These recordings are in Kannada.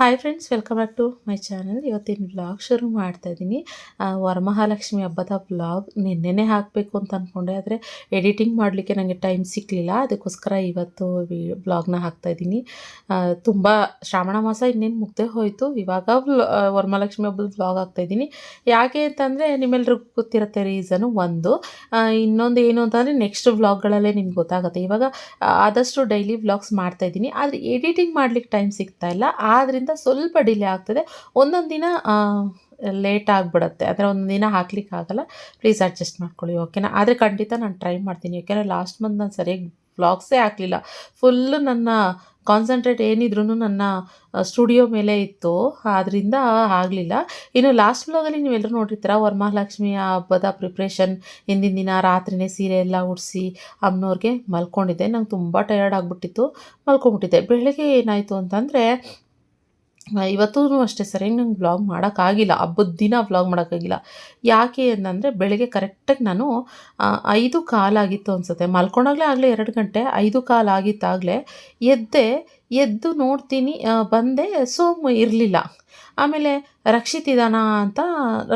Hi friends welcome back to my channel ಇವತ್ತಿನ ವ್ಲಾಗ್ ಶುರು ಮಾಡ್ತಾ ಇದ್ದೀನಿ. ವರಮಹಾಲಕ್ಷ್ಮಿ ಹಬ್ಬದ ವ್ಲಾಗ್ ನಿನ್ನೆನೇ ಹಾಕಬೇಕು ಅಂತ ಅಂದ್ಕೊಂಡೆ ಆದರೆ ಎಡಿಟಿಂಗ್ ಮಾಡಲಿಕ್ಕೆ ನನಗೆ ಟೈಮ್ ಸಿಕ್ಕಲಿಲ್ಲ ಅದಕ್ಕೋಸ್ಕರ ಇವತ್ತು ವ್ಲಾಗ್ನ ಹಾಕ್ತಾ ಇದ್ದೀನಿ. ತುಂಬ ಶ್ರಾವಣ ಮಾಸ ಇನ್ನೇನು ಮುಗ್ದೆ ಹೋಯಿತು. ಇವಾಗ ವರಮಹಾಲಕ್ಷ್ಮಿ ಹಬ್ಬದ ವ್ಲಾಗ್ ಹಾಕ್ತಾ ಇದ್ದೀನಿ. ಯಾಕೆ ಅಂತಂದರೆ ನಿಮ್ಮೆಲ್ರಿಗೂ ಗೊತ್ತಿರುತ್ತೆ ರೀಸನು ಒಂದು. ಇನ್ನೊಂದು ಏನು ಅಂತಂದರೆ ನೆಕ್ಸ್ಟ್ ವ್ಲಾಗ್ಗಳಲ್ಲೇ ನಿಮ್ಗೆ ಗೊತ್ತಾಗುತ್ತೆ. ಇವಾಗ ಆದಷ್ಟು ಡೈಲಿ ವ್ಲಾಗ್ಸ್ ಮಾಡ್ತಾ ಇದ್ದೀನಿ. ಆದರೆ ಎಡಿಟಿಂಗ್ ಮಾಡ್ಲಿಕ್ಕೆ ಟೈಮ್ ಸಿಗ್ತಾ ಇಲ್ಲ. ಸ್ವಲ್ಪ ಡಿಲೇ ಆಗ್ತದೆ. ಒಂದೊಂದು ದಿನ ಲೇಟ್ ಆಗಿಬಿಡುತ್ತೆ. ಅಂದರೆ ಒಂದು ದಿನ ಹಾಕ್ಲಿಕ್ಕೆ ಆಗಲ್ಲ. ಪ್ಲೀಸ್ ಅಡ್ಜಸ್ಟ್ ಮಾಡ್ಕೊಳ್ಳಿ ಓಕೆನಾ ಆದರೆ ಖಂಡಿತ ನಾನು ಟ್ರೈ ಮಾಡ್ತೀನಿ. ಯಾಕೆಂದರೆ ಲಾಸ್ಟ್ ಮಂತ್ ನಾನು ಸರಿಯಾಗಿ ಬ್ಲಾಗ್ಸೇ ಹಾಕಲಿಲ್ಲ. ಫುಲ್ಲು ನನ್ನ ಕಾನ್ಸಂಟ್ರೇಟ್ ಏನಿದ್ರೂ ನನ್ನ ಸ್ಟುಡಿಯೋ ಮೇಲೆ ಇತ್ತು. ಆದ್ದರಿಂದ ಆಗಲಿಲ್ಲ. ಇನ್ನು ಲಾಸ್ಟ್ ಬ್ಲಾಗಲ್ಲಿ ನೀವೆಲ್ಲರೂ ನೋಡಿರ್ತೀರ ವರಮಹಾಲಕ್ಷ್ಮಿಯ ಹಬ್ಬದ ಪ್ರಿಪ್ರೇಷನ್ ಹಿಂದಿನ ದಿನ ರಾತ್ರಿನೇ ಸೀರೆ ಎಲ್ಲ ಉಡಿಸಿ ಅಮ್ಮನವ್ರಿಗೆ ಮಲ್ಕೊಂಡಿದ್ದೆ. ನಂಗೆ ತುಂಬ ಟಯರ್ಡ್ ಆಗಿಬಿಟ್ಟಿತ್ತು. ಮಲ್ಕೊಂಬಿಟ್ಟಿದ್ದೆ ಬೆಳಗ್ಗೆ ಏನಾಯಿತು ಅಂತಂದರೆ ಇವತ್ತೂ ಅಷ್ಟೇ ಸರಿಯಾಗಿ ನಂಗೆ ವ್ಲಾಗ್ ಮಾಡೋಕ್ಕಾಗಿಲ್ಲ, ಹಬ್ಬದ ದಿನ ವ್ಲಾಗ್ ಮಾಡೋಕ್ಕಾಗಿಲ್ಲ. ಯಾಕೆ ಅಂತಂದರೆ ಬೆಳಗ್ಗೆ ಕರೆಕ್ಟಾಗಿ ನಾನು ಐದು ಕಾಲಾಗಿತ್ತು ಅನಿಸುತ್ತೆ. ಮಲ್ಕೊಂಡಾಗಲೇ ಆಗಲೇ ಎರಡು ಗಂಟೆ, ಐದು ಕಾಲಾಗಿತ್ತಾಗಲೇ ಎದ್ದೆ, ಎದ್ದು ನೋಡ್ತೀನಿ ಬಂದೆ, ಸೋಮು ಇರಲಿಲ್ಲ. ಆಮೇಲೆ ರಕ್ಷಿತ್ ಇದ್ದಾನ ಅಂತ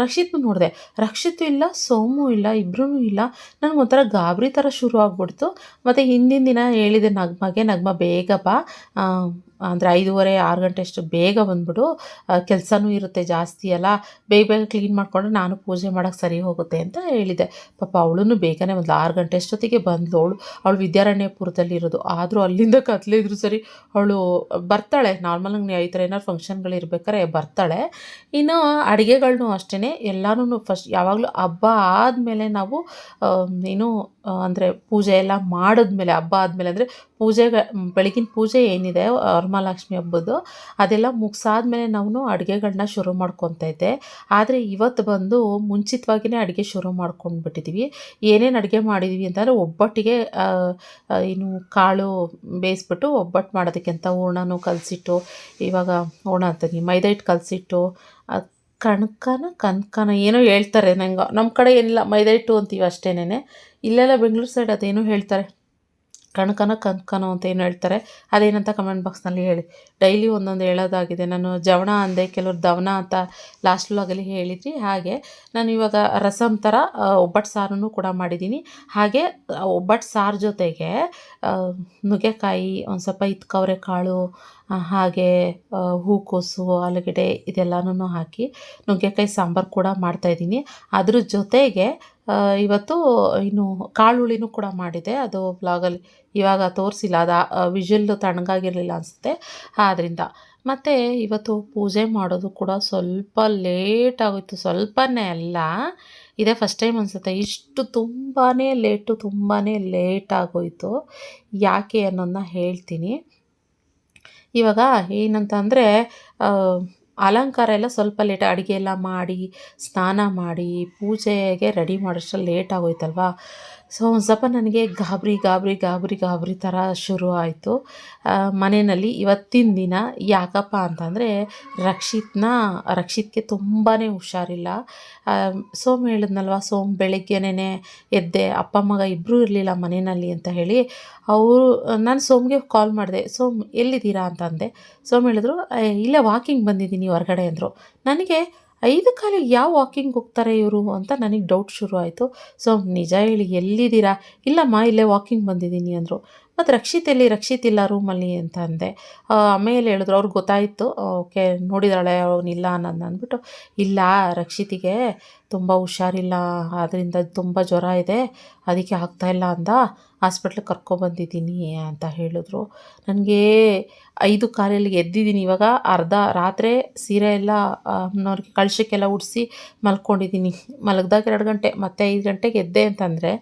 ರಕ್ಷಿತ್ನು ನೋಡಿದೆ. ರಕ್ಷಿತ್ ಇಲ್ಲ, ಸೋಮು ಇಲ್ಲ ಇಬ್ಬರೂ ಇಲ್ಲ. ನನಗೆ ಒಂಥರ ಗಾಬರಿ ಥರ ಶುರು ಆಗ್ಬಿಡ್ತು. ಮತ್ತು ಹಿಂದಿನ ದಿನ ಹೇಳಿದೆ ನಗ್ಮಗೆ, ನಗ್ಮ ಬೇಗ ಬಾ. ಅಂದರೆ ಐದೂವರೆ, ಆರು ಗಂಟೆ ಅಷ್ಟು ಬೇಗ ಬಂದ್ಬಿಡು. ಕೆಲಸನೂ ಇರುತ್ತೆ ಜಾಸ್ತಿ ಅಲ್ಲ. ಬೇಗ ಬೇಗ ಕ್ಲೀನ್ ಮಾಡಿಕೊಂಡ್ರೆ ನಾನು ಪೂಜೆ ಮಾಡೋಕ್ಕೆ ಸರಿ ಹೋಗುತ್ತೆ ಅಂತ ಹೇಳಿದೆ. ಪಾಪ ಅವಳು ಬೇಗನೆ ಒಂದು ಆರು ಗಂಟೆ ಅಷ್ಟೊತ್ತಿಗೆ ಬಂದಳು ಅವಳು. ಅವಳು ವಿದ್ಯಾರಣ್ಯಪುರದಲ್ಲಿ ಇರೋದು ಆದರೂ ಅಲ್ಲಿಂದ ಕತ್ಲಿದ್ರು ಸರಿ. ಅವಳು ಬರ್ತಾಳೆ. ನಾರ್ಮಲಾಗಿ ಈ ಥರ ಏನಾದ್ರು ಫಂಕ್ಷನ್ಗಳು ಇರ್ಬೇಕಾರೆ ಬರ್ತಾಳೆ. ಇನ್ನು ಅಡುಗೆಗಳ್ನು ಅಷ್ಟೇ ಎಲ್ಲಾನು ಫಸ್ಟ್ ಯಾವಾಗಲೂ ಹಬ್ಬ ಆದಮೇಲೆ ನಾವು ಏನು ಅಂದರೆ ಪೂಜೆ ಎಲ್ಲ ಮಾಡಿದ್ಮೇಲೆ, ಹಬ್ಬ ಆದಮೇಲೆ ಅಂದರೆ ಪೂಜೆಗೆ, ಬೆಳಗಿನ ಪೂಜೆ ಏನಿದೆ, ವರಮಹಾಲಕ್ಷ್ಮಿ ಹಬ್ಬದ್ದು, ಅದೆಲ್ಲ ಮುಗಿಸಾದ್ಮೇಲೆ ನಾವು ಅಡುಗೆಗಳನ್ನ ಶುರು ಮಾಡ್ಕೊತಾ ಇದ್ದೆ. ಆದರೆ ಇವತ್ತು ಬಂದು ಮುಂಚಿತವಾಗಿಯೇ ಅಡುಗೆ ಶುರು ಮಾಡ್ಕೊಂಡ್ಬಿಟ್ಟಿದ್ದೀವಿ ಏನೇನು ಅಡುಗೆ ಮಾಡಿದ್ದೀವಿ ಅಂತಂದರೆ ಒಬ್ಬಟ್ಟಿಗೆ ಏನು ಕಾಳು ಬೇಯಿಸ್ಬಿಟ್ಟು ಒಬ್ಬಟ್ಟು ಮಾಡೋದಕ್ಕೆ ಅಂತ ಹೂರ್ಣನೂ ಕಲಸಿಟ್ಟು, ಇವಾಗ ಹೂರ್ಣ ಅಂತೀನಿ, ಮೈದಾ ಹಿಟ್ಟು ಕಲಸಿಟ್ಟು ಕಣ್ಕನ ಕನ್ಕನ ಏನೋ ಹೇಳ್ತಾರೆ ನಂಗೆ. ನಮ್ಮ ಕಡೆ ಏನಿಲ್ಲ ಮೈದಾ ಹಿಟ್ಟು ಅಂತೀವಿ ಅಷ್ಟೇನೆ ಇಲ್ಲೆಲ್ಲ ಬೆಂಗಳೂರು ಸೈಡ್ ಅದೇನೋ ಹೇಳ್ತಾರೆ. ಕಣ್ಕನ ಕನ್ಕನೋ ಅಂತ ಏನು ಹೇಳ್ತಾರೆ. ಅದೇನಂತ ಕಮೆಂಟ್ ಬಾಕ್ಸ್ನಲ್ಲಿ ಹೇಳಿ. ಡೈಲಿ ಒಂದೊಂದು ಹೇಳೋದಾಗಿದೆ. ನಾನು ಜವಣ ಅಂದೆ, ಕೆಲವ್ರು ದವನ ಅಂತ ಲಾಸ್ಟ್ ವ್ಲಾಗಲ್ಲಿ ಹೇಳಿದ್ರಿ. ಹಾಗೆ ನಾನು ಇವಾಗ ರಸಮ್ ಥರ ಒಬ್ಬಟ್ಟು ಸಾರನ್ನು ಕೂಡ ಮಾಡಿದ್ದೀನಿ. ಹಾಗೆ ಒಬ್ಬಟ್ಟು ಸಾರು ಜೊತೆಗೆ ನುಗ್ಗೆಕಾಯಿ, ಒಂದು ಸ್ವಲ್ಪ ಇತ್ಕವ್ರೆ ಕಾಳು ಹಾಗೆ ಹೂಕೋಸು ಆಲೂಗಡ್ಡೆ ಇದೆಲ್ಲನೂ ಹಾಕಿ ನುಗ್ಗೆಕಾಯಿ ಸಾಂಬಾರು ಕೂಡ ಮಾಡ್ತಾಯಿದ್ದೀನಿ ಅದ್ರ ಜೊತೆಗೆ ಇವತ್ತು ಇನ್ನು ಕಾಳುಳಿನೂ ಕೂಡ ಮಾಡಿದೆ. ಅದು ಬ್ಲಾಗಲ್ಲಿ ಇವಾಗ ತೋರಿಸಿಲ್ಲ. ಅದು ವಿಜುವಲ್ ತಣ್ಣಗಾಗಿರಲಿಲ್ಲ ಅನಿಸುತ್ತೆ. ಆದ್ದರಿಂದ ಮತ್ತು ಇವತ್ತು ಪೂಜೆ ಮಾಡೋದು ಕೂಡ ಸ್ವಲ್ಪ ಲೇಟ್ ಆಗೋಯ್ತು. ಸ್ವಲ್ಪನೇ ಅಲ್ಲ. ಇದೇ ಫಸ್ಟ್ ಟೈಮ್ ಅನಿಸುತ್ತೆ. ಇಷ್ಟು ತುಂಬಾ ಲೇಟು ತುಂಬಾ ಲೇಟ್ ಆಗೋಯ್ತು. ಯಾಕೆ ಅನ್ನೋದನ್ನ ಹೇಳ್ತೀನಿ. ಇವಾಗ ಏನಂತ ಅಂದರೆ ಅಲಂಕಾರ ಎಲ್ಲ ಸ್ವಲ್ಪ ಲೇಟ್ ಅಡುಗೆ ಎಲ್ಲ ಮಾಡಿ, ಸ್ನಾನ ಮಾಡಿ, ಪೂಜೆಗೆ ರೆಡಿ ಮಾಡೋಷ್ಟ್ರಲ್ಲಿ ಲೇಟ್ ಆಗೋಯ್ತಲ್ವಾ? ಸೊ ಒಂದು ಸ್ವಲ್ಪ ನನಗೆ ಗಾಬರಿ ಗಾಬರಿ ಗಾಬರಿ ಗಾಬರಿ ಥರ ಶುರು ಆಯಿತು. ಮನೆಯಲ್ಲಿ ಇವತ್ತಿನ ದಿನ ಯಾಕಪ್ಪ ಅಂತಂದರೆ ರಕ್ಷಿತ್ನ ರಕ್ಷಿತ್ಗೆ ತುಂಬಾ ಹುಷಾರಿಲ್ಲ. ಸೋಮ್ ಹೇಳಿದ್ನಲ್ವ ಸೋಮ್ ಬೆಳಗ್ಗೆನೇ ಎದ್ದೆ ಅಪ್ಪ ಮಗ ಇಬ್ಬರೂ ಇರಲಿಲ್ಲ ಮನೆಯಲ್ಲಿ ಅಂತ ಹೇಳಿ ಅವರು ನಾನು ಸೋಮ್ಗೆ ಕಾಲ್ ಮಾಡಿದೆ ಸೋಮ್ ಎಲ್ಲಿದ್ದೀರಾ ಅಂತ ಅಂದೆ ಸೋಮ್ ಹೇಳಿದ್ರು "ಏ, ಇಲ್ಲೇ ವಾಕಿಂಗ್ ಬಂದಿದ್ದೀನಿ ಹೊರಗಡೆ ಅಂದರು. ನನಗೆ ಐದು ಕಾಲಿಗೆ ಯಾವ ವಾಕಿಂಗ್ ಹೋಗ್ತಾರೆ ಇವರು ಅಂತ ನನಗೆ ಡೌಟ್ ಶುರು ಆಯಿತು. ಸೊ ನಿಜ ಹೇಳಿ, ಎಲ್ಲಿದ್ದೀರಾ? ಇಲ್ಲಮ್ಮ, ಇಲ್ಲೇ ವಾಕಿಂಗ್ ಬಂದಿದ್ದೀನಿ ಅಂದರು. ಮತ್ತು ರಕ್ಷಿತ್ ಎಲ್ಲಿ? ರಕ್ಷಿತ್ ಇಲ್ಲ ರೂಮಲ್ಲಿ ಅಂತ ಅಂದೆ. ಆಮೇಲೆ ಹೇಳಿದ್ರು, ಅವ್ರಿಗೆ ಗೊತ್ತಾಯಿತು. ಓಕೆ ನೋಡಿದಾಳೆ ಅವನಿಲ್ಲ ಅನ್ನೋದು ಅಂದ್ಬಿಟ್ಟು, ಇಲ್ಲ, ರಕ್ಷಿತಿಗೆ ತುಂಬ ಹುಷಾರಿಲ್ಲ ಅದರಿಂದ ತುಂಬ ಜ್ವರ ಇದೆ, ಅದಕ್ಕೆ ಆಗ್ತಾಯಿಲ್ಲ ಅಂದ. ಹಾಸ್ಪಿಟ್ಲಿಗೆ ಕರ್ಕೊಬಂದಿದ್ದೀನಿ ಅಂತ ಹೇಳಿದ್ರು. ನನಗೆ ಐದು ಕಾಲಲ್ಲಿ ಎದ್ದಿದ್ದೀನಿ. ಇವಾಗ ಅರ್ಧ ರಾತ್ರಿ ಸೀರೆ ಎಲ್ಲ ಅಮ್ಮನವ್ರಿಗೆ ಕಳಶಕ್ಕೆಲ್ಲ ಉಡಿಸಿ ಮಲ್ಕೊಂಡಿದ್ದೀನಿ. ಮಲಗ್ದಾಗ ಎರಡು ಗಂಟೆ, ಮತ್ತೆ ಐದು ಗಂಟೆಗೆ ಎದ್ದೆ ಅಂತಂದರೆ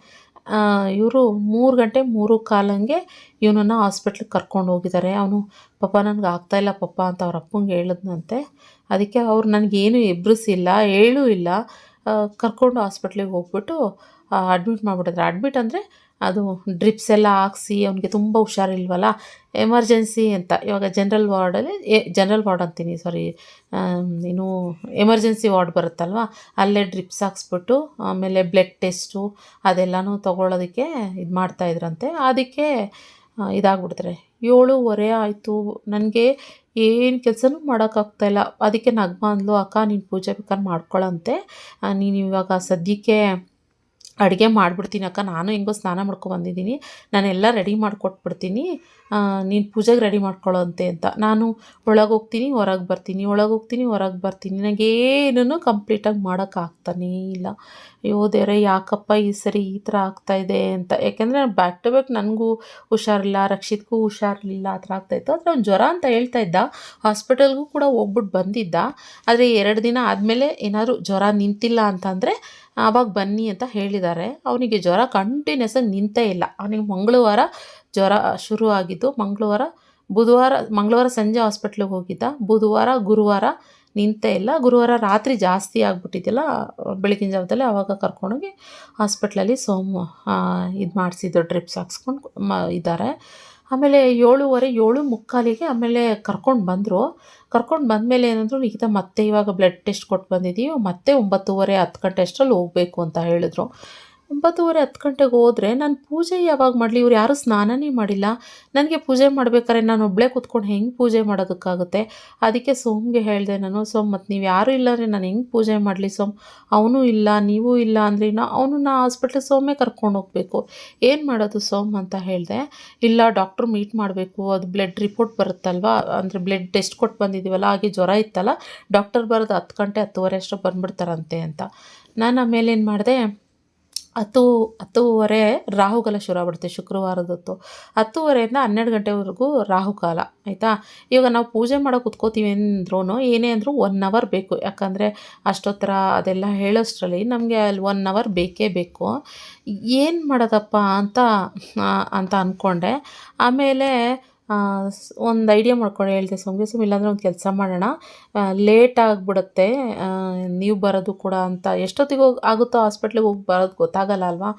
ಇವರು ಮೂರು ಗಂಟೆ, ಮೂರು ಕಾಲಂಗೆ ಇವನನ್ನು ಹಾಸ್ಪಿಟ್ಲಿಗೆ ಕರ್ಕೊಂಡು ಹೋಗಿದ್ದಾರೆ. ಅವನು, ಪಪ್ಪ, ನನಗೆ ಆಗ್ತಾಯಿಲ್ಲ ಪಪ್ಪ ಅಂತ ಅವ್ರ ಅಪ್ಪಂಗೆ ಹೇಳಿದ್ನಂತೆ. ಅದಕ್ಕೆ ಅವ್ರು ನನಗೇನು ಎಬ್ರಿಸಿಲ್ಲ, ಹೇಳೂ ಇಲ್ಲ. ಕರ್ಕೊಂಡು ಹಾಸ್ಪಿಟ್ಲಿಗೆ ಹೋಗ್ಬಿಟ್ಟು ಅಡ್ಮಿಟ್ ಮಾಡಿಬಿಟ್ಟಿದ್ರು. ಅಡ್ಮಿಟ್ ಅಂದರೆ ಅದು ಡ್ರಿಪ್ಸ್ ಎಲ್ಲ ಹಾಕ್ಸಿ ಅವನಿಗೆ ತುಂಬ ಹುಷಾರಿಲ್ವಲ್ಲ? ಎಮರ್ಜೆನ್ಸಿ ಅಂತ. ಇವಾಗ ಜನರಲ್ ವಾರ್ಡಲ್ಲಿ ಜನರಲ್ ವಾರ್ಡ್ ಅಂತೀನಿ ಸಾರಿ ಏನು ಎಮರ್ಜೆನ್ಸಿ ವಾರ್ಡ್ ಬರುತ್ತಲ್ವ? ಅಲ್ಲೇ ಡ್ರಿಪ್ಸ್ ಹಾಕ್ಸ್ಬಿಟ್ಟು, ಆಮೇಲೆ ಬ್ಲಡ್ ಟೆಸ್ಟು ಅದೆಲ್ಲನೂ ತೊಗೊಳೋದಕ್ಕೆ ಇದು ಮಾಡ್ತಾಯಿದ್ರಂತೆ ಅದಕ್ಕೆ ಇದಾಗ್ಬಿಡ್ತಾರೆ. ಏಳುವರೆ ಆಯಿತು. ನನಗೆ ಏನು ಕೆಲಸನೂ ಮಾಡೋಕ್ಕಾಗ್ತಾಯಿಲ್ಲ ಅದಕ್ಕೆ ನಗ್ಮ ಅಂದ್ಲು ಅಕ್ಕ, ನೀನು ಪೂಜೆ ಬೇಕಾದ್ರೆ ಮಾಡ್ಕೊಳ್ಳಂತೆ ನೀನು ಇವಾಗ ಸದ್ಯಕ್ಕೆ ಅಡುಗೆ ಮಾಡಿಬಿಡ್ತೀನಿ ಅಕ್ಕ. ನಾನು ಹೆಂಗೋ ಸ್ನಾನ ಮಾಡ್ಕೊಬಂದಿದ್ದೀನಿ ನಾನೆಲ್ಲ ರೆಡಿ ಮಾಡಿಕೊಟ್ಬಿಡ್ತೀನಿ. ನೀನು ಪೂಜೆಗೆ ರೆಡಿ ಮಾಡ್ಕೊಳ್ಳೋಂತೆ ಅಂತ. ನಾನು ಒಳಗೆ ಹೋಗ್ತೀನಿ, ಹೊರಗೆ ಬರ್ತೀನಿ. ಒಳಗೆ ಹೋಗ್ತೀನಿ, ಹೊರಗೆ ಬರ್ತೀನಿ. ನನಗೇನೂ ಕಂಪ್ಲೀಟಾಗಿ ಮಾಡೋಕ್ಕಾಗ್ತಾನೇ ಇಲ್ಲ. ಅಯ್ಯೋ ದೇವರೇ, ಯಾಕಪ್ಪ ಈ ಸರಿ ಈ ಥರ ಆಗ್ತಾಯಿದೆ ಅಂತ. ಯಾಕೆಂದರೆ ಬ್ಯಾಕ್ ಟು ಬ್ಯಾಕ್ ನನಗೂ ಹುಷಾರಿಲ್ಲ, ರಕ್ಷಿತ್ಗೂ ಹುಷಾರಿಲ್ಲ ಆ ಥರ ಆಗ್ತಾಯಿತ್ತು ಆದರೆ ಅವ್ನು ಜ್ವರ ಅಂತ ಹೇಳ್ತಾ ಇದ್ದ. ಹಾಸ್ಪಿಟಲ್ಗೂ ಕೂಡ ಹೋಗ್ಬಿಟ್ಟು ಬಂದಿದ್ದ. ಆದರೆ ಎರಡು ದಿನ ಆದಮೇಲೆ ಏನಾದರೂ ಜ್ವರ ನಿಂತಿಲ್ಲ ಅಂತಂದರೆ ಆವಾಗ ಬನ್ನಿ ಅಂತ ಹೇಳಿದ್ದಾರೆ. ಅವನಿಗೆ ಜ್ವರ ಕಂಟಿನ್ಯೂಸ್ ಆಗಿ ನಿಂತೇ ಇಲ್ಲ. ಅವನಿಗೆ ಮಂಗಳವಾರ ಜ್ವರ ಶುರು ಆಗಿದ್ದು ಮಂಗಳವಾರ, ಬುಧವಾರ, ಮಂಗಳವಾರ ಸಂಜೆ ಹಾಸ್ಪಿಟ್ಲಿಗೆ ಹೋಗಿದ್ದ. ಬುಧವಾರ, ಗುರುವಾರ ನಿಂತೇ ಇಲ್ಲ. ಗುರುವಾರ ರಾತ್ರಿ ಜಾಸ್ತಿ ಆಗಿಬಿಟ್ಟಿದ್ದಿಲ್ಲ ಬೆಳಗಿನ ಜಾವದಲ್ಲಿ ಆವಾಗ ಕರ್ಕೊಂಡೋಗಿ ಹಾಸ್ಪಿಟ್ಲಲ್ಲಿ ಸೋಮ ಇದು ಮಾಡಿಸಿದ್ದು ಡ್ರಿಪ್ಸ್ ಹಾಕ್ಸ್ಕೊಂಡು ಇದ್ದಾರೆ. ಆಮೇಲೆ ಏಳುವರೆ, ಏಳು ಮುಕ್ಕಾಲಿಗೆ ಆಮೇಲೆ ಕರ್ಕೊಂಡು ಬಂದರು. ಕರ್ಕೊಂಡು ಬಂದಮೇಲೆ ಏನಂದ್ರು, ನಿಖಿತ, ಮತ್ತೆ ಇವಾಗ ಬ್ಲಡ್ ಟೆಸ್ಟ್ ಕೊಟ್ಟು ಬಂದಿದ್ದೀವಿ ಮತ್ತೆ ಒಂಬತ್ತುವರೆ, ಹತ್ತು ಗಂಟೆ ಅಷ್ಟರಲ್ಲಿ ಹೋಗಬೇಕು ಅಂತ ಹೇಳಿದ್ರು. ಒಂಬತ್ತುವರೆ, ಹತ್ತು ಗಂಟೆಗೆ ಹೋದರೆ ನಾನು ಪೂಜೆ ಯಾವಾಗ ಮಾಡಲಿ? ಇವ್ರು ಯಾರೂ ಸ್ನಾನನೇ ಮಾಡಿಲ್ಲ. ನನಗೆ ಪೂಜೆ ಮಾಡ್ಬೇಕಾದ್ರೆ ನಾನು ಒಬ್ಬಳೇ ಕೂತ್ಕೊಂಡು ಹೆಂಗೆ ಪೂಜೆ ಮಾಡೋದಕ್ಕಾಗುತ್ತೆ? ಅದಕ್ಕೆ ಸೋಮ್ಗೆ ಹೇಳಿದೆ ನಾನು, ಸೋಮ್ ಮತ್ತು ನೀವು ಯಾರೂ ಇಲ್ಲಾಂದರೆ ನಾನು ಹೆಂಗೆ ಪೂಜೆ ಮಾಡಲಿ ಸೋಮ್? ಅವನು ಇಲ್ಲ, ನೀವು ಇಲ್ಲ ಅಂದರೆ ನಾ ಅವನನ್ನ ಹಾಸ್ಪಿಟ್ಲಿಗೆ ಸೋಮೇ ಕರ್ಕೊಂಡು ಹೋಗಬೇಕು. ಏನು ಮಾಡೋದು ಸೋಮ್? ಅಂತ ಹೇಳಿದೆ. ಇಲ್ಲ, ಡಾಕ್ಟ್ರ್ ಮೀಟ್ ಮಾಡಬೇಕು. ಅದು ಬ್ಲಡ್ ರಿಪೋರ್ಟ್ ಬರುತ್ತಲ್ವ? ಅಂದರೆ ಬ್ಲಡ್ ಟೆಸ್ಟ್ ಕೊಟ್ಟು ಬಂದಿದ್ದೀವಲ್ಲ ಹಾಗೆ ಜ್ವರ ಇತ್ತಲ್ಲ, ಡಾಕ್ಟರ್ ಬರೋದು ಹತ್ತು ಗಂಟೆ ಹತ್ತುವರೆ ಅಷ್ಟು ಬಂದುಬಿಡ್ತಾರಂತೆ ಅಂತ. ನಾನು ಆಮೇಲೆ ಏನು ಮಾಡಿದೆ ಹತ್ತು, ಹತ್ತೂವರೆ ರಾಹುಕಾಲ ಶುರು ಆಗ್ಬಿಡುತ್ತೆ, ಶುಕ್ರವಾರದೊತ್ತು. ಹತ್ತುವರೆಯಿಂದ ಹನ್ನೆರಡು ಗಂಟೆವರೆಗೂ ರಾಹುಕಾಲ, ಆಯಿತಾ? ಇವಾಗ ನಾವು ಪೂಜೆ ಮಾಡೋ ಕುತ್ಕೋತೀವಿ ಅಂದ್ರೂ ಏನೇ ಅಂದರೂ ಒನ್ ಅವರ್ ಬೇಕು. ಯಾಕಂದರೆ ಅಷ್ಟೊತ್ತರ ಅದೆಲ್ಲ ಹೇಳೋಷ್ಟರಲ್ಲಿ ನಮಗೆ ಅಲ್ಲಿ ಒನ್ ಅವರ್ ಬೇಕೇ ಬೇಕು. ಏನು ಮಾಡೋದಪ್ಪ ಅಂತ ಅಂತ ಅಂದ್ಕೊಂಡೆ ಆಮೇಲೆ ಒಂದು ಐಡಿಯಾ ಮಾಡ್ಕೊಂಡು ಹೇಳ್ತೀನಿ ಸುಮ್ಗೆ ಸುಮ್ಮ ಇಲ್ಲಾಂದರೆ ಒಂದು ಕೆಲಸ ಮಾಡೋಣ. ಲೇಟ್ ಆಗಿಬಿಡುತ್ತೆ. ನೀವು ಬರೋದು ಕೂಡ ಅಂತ. ಎಷ್ಟೊತ್ತಿಗೆ ಹೋಗಿ, ಆಗುತ್ತೋ ಹಾಸ್ಪಿಟ್ಲಿಗೆ ಹೋಗಿ ಬರೋದು ಗೊತ್ತಾಗಲ್ಲ ಅಲ್ವಾ?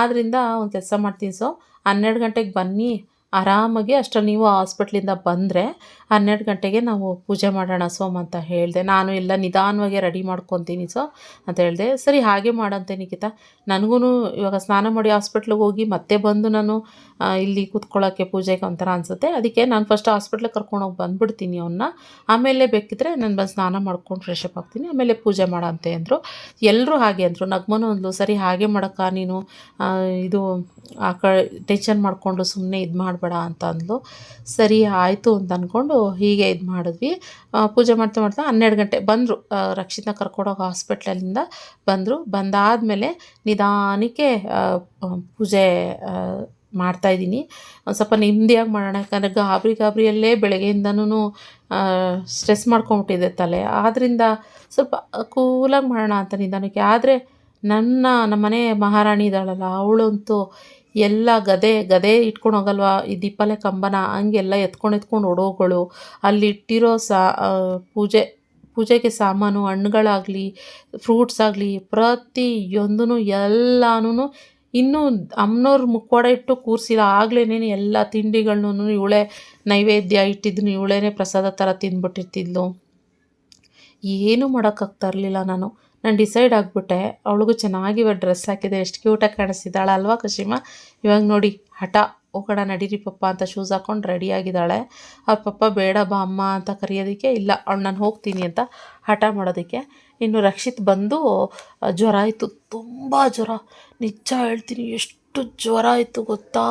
ಆದ್ದರಿಂದ ಒಂದು ಕೆಲಸ ಮಾಡ್ತೀನಿ ಸೊ, ಹನ್ನೆರಡು ಗಂಟೆಗೆ ಬನ್ನಿ. ಆರಾಮಾಗಿ ಅಷ್ಟರಲ್ಲಿ ನೀವು ಹಾಸ್ಪಿಟ್ಲಿಂದ ಬಂದರೆ ಹನ್ನೆರಡು ಗಂಟೆಗೆ ನಾವು ಪೂಜೆ ಮಾಡೋಣ ಸೋಮ್ ಅಂತ ಹೇಳಿದೆ. ನಾನು ಎಲ್ಲ ನಿಧಾನವಾಗಿ ರೆಡಿ ಮಾಡ್ಕೊತೀನಿ ಸೊ ಅಂತ ಹೇಳಿದೆ. ಸರಿ, ಹಾಗೆ ಮಾಡಂತೆ ನಿಖಿತ. ನನಗೂ ಇವಾಗ ಸ್ನಾನ ಮಾಡಿ ಹಾಸ್ಪಿಟ್ಲಿಗೆ ಹೋಗಿ ಮತ್ತೆ ಬಂದು ನಾನು ಇಲ್ಲಿ ಕೂತ್ಕೊಳ್ಳೋಕ್ಕೆ ಪೂಜೆಗೆ ಒಂಥರ ಅನಿಸುತ್ತೆ. ಅದಕ್ಕೆ ನಾನು ಫಸ್ಟ್ ಹಾಸ್ಪಿಟ್ಲಿಗೆ ಕರ್ಕೊಂಡೋಗಿ ಬಂದುಬಿಡ್ತೀನಿ ಅವನ್ನ ಆಮೇಲೆ ಬೇಕಿದ್ರೆ ನಾನು ಬಂದು ಸ್ನಾನ ಮಾಡ್ಕೊಂಡು ಫ್ರೆಶ್ ಆಗ್ತೀನಿ. ಆಮೇಲೆ ಪೂಜೆ ಮಾಡಂತೆ ಅಂದರು. ಎಲ್ಲರೂ ಹಾಗೆ ಅಂದರು. ನಗ್ಮನು ಅಂದ್ಲು, ಸರಿ, ಹಾಗೆ ಮಾಡೋಕ್ಕ ನೀನು ಇದು ಆ ಕ ಟೆನ್ಷನ್ ಮಾಡಿಕೊಂಡು ಸುಮ್ಮನೆ ಇದು ಮಾಡಬೇಡ ಅಂತ ಅಂದ್ಲು. ಸರಿ, ಆಯಿತು ಅಂತ ಅಂದ್ಕೊಂಡು ಹೀಗೆ ಇದು ಮಾಡಿದ್ವಿ. ಪೂಜೆ ಮಾಡ್ತಾ ಮಾಡ್ತಾ ಹನ್ನೆರಡು ಗಂಟೆ ಬಂದರು. ರಕ್ಷಿತನ ಕರ್ಕೊಂಡೋಗಿ ಹಾಸ್ಪಿಟ್ಲಲ್ಲಿಂದ ಬಂದರು. ಬಂದಾದಮೇಲೆ ನಿಧಾನಕ್ಕೆ ಪೂಜೆ ಮಾಡ್ತಾಯಿದ್ದೀನಿ ಒಂದು ಸ್ವಲ್ಪ ನೆಮ್ಮದಿಯಾಗಿ ಮಾಡೋಣ. ಯಾಕಂದರೆ ಗಾಬರಿ ಗಾಬರಿಯಲ್ಲೇ ಬೆಳಗ್ಗೆಯಿಂದನೂ ಸ್ಟ್ರೆಸ್ ಮಾಡ್ಕೊಂಬಿಟ್ಟಿದೆ ತಲೆ. ಆದ್ದರಿಂದ ಸ್ವಲ್ಪ ಕೂಲಾಗಿ ಮಾಡೋಣ ಅಂತ ನಿಧಾನಕ್ಕೆ. ಆದರೆ ನನ್ನ, ನಮ್ಮನೆ ಮಹಾರಾಣಿ ಇದ್ದಾಳಲ್ಲ, ಅವಳಂತೂ ಎಲ್ಲ ಗದೆ ಗದೆ ಇಟ್ಕೊಂಡು ಹೋಗಲ್ವಾ ಈ ದೀಪಾಲೆ ಕಂಬನ ಹಂಗೆಲ್ಲ ಎತ್ಕೊಂಡು ಎತ್ಕೊಂಡು ಓಡೋಗಳು. ಅಲ್ಲಿ ಇಟ್ಟಿರೋ ಸಾ ಪೂಜೆ, ಪೂಜೆಗೆ ಸಾಮಾನು, ಹಣ್ಣುಗಳಾಗಲಿ ಫ್ರೂಟ್ಸ್ ಆಗಲಿ ಪ್ರತಿಯೊಂದೂ ಎಲ್ಲನೂ ಇನ್ನೂ ಅಮ್ಮನವ್ರು ಮುಖವಾಡ ಇಟ್ಟು ಕೂರಿಸಿಲ್ಲ. ಆಗ್ಲೇ ಎಲ್ಲ ತಿಂಡಿಗಳನ್ನೂ ಇವಳೇ ನೈವೇದ್ಯ ಇಟ್ಟಿದ್ದನ್ನು ಇವಳೇ ಪ್ರಸಾದ ಥರ ತಿಂದ್ಬಿಟ್ಟಿರ್ತಿದ್ಲು. ಏನೂ ಮಾಡೋಕ್ಕಾಗ್ತಾ ಇರಲಿಲ್ಲ ನಾನು. ನಾನು ಡಿಸೈಡ್ ಆಗಿಬಿಟ್ಟೆ. ಅವಳಿಗೂ ಚೆನ್ನಾಗಿ ಡ್ರೆಸ್ ಹಾಕಿದೆ. ಎಷ್ಟು ಕ್ಯೂಟಾಗಿ ಕಾಣಿಸ್ತಿದ್ದಾಳೆ ಅಲ್ವಾ ಕಶಿಮ? ಇವಾಗ ನೋಡಿ, ಹಠ ಹೋಗೋಣ ನಡೀರಿ ಪಪ್ಪ ಅಂತ ಶೂಸ್ ಹಾಕ್ಕೊಂಡು ರೆಡಿಯಾಗಿದ್ದಾಳೆ ಆ ಪಪ್ಪ, ಬೇಡ ಬಾ ಅಮ್ಮ ಅಂತ ಕರೆಯೋದಕ್ಕೆ ಇಲ್ಲ. ಅವಳು, ನಾನು ಹೋಗ್ತೀನಿ ಅಂತ ಹಠ ಮಾಡೋದಕ್ಕೆ. ಇನ್ನು ರಕ್ಷಿತ್ ಬಂದು ಜ್ವರ ಆಯಿತು. ತುಂಬ ಜ್ವರ. ನಿಜ ಹೇಳ್ತೀನಿ, ಎಷ್ಟು ಜ್ವರ ಆಯಿತು ಗೊತ್ತಾ?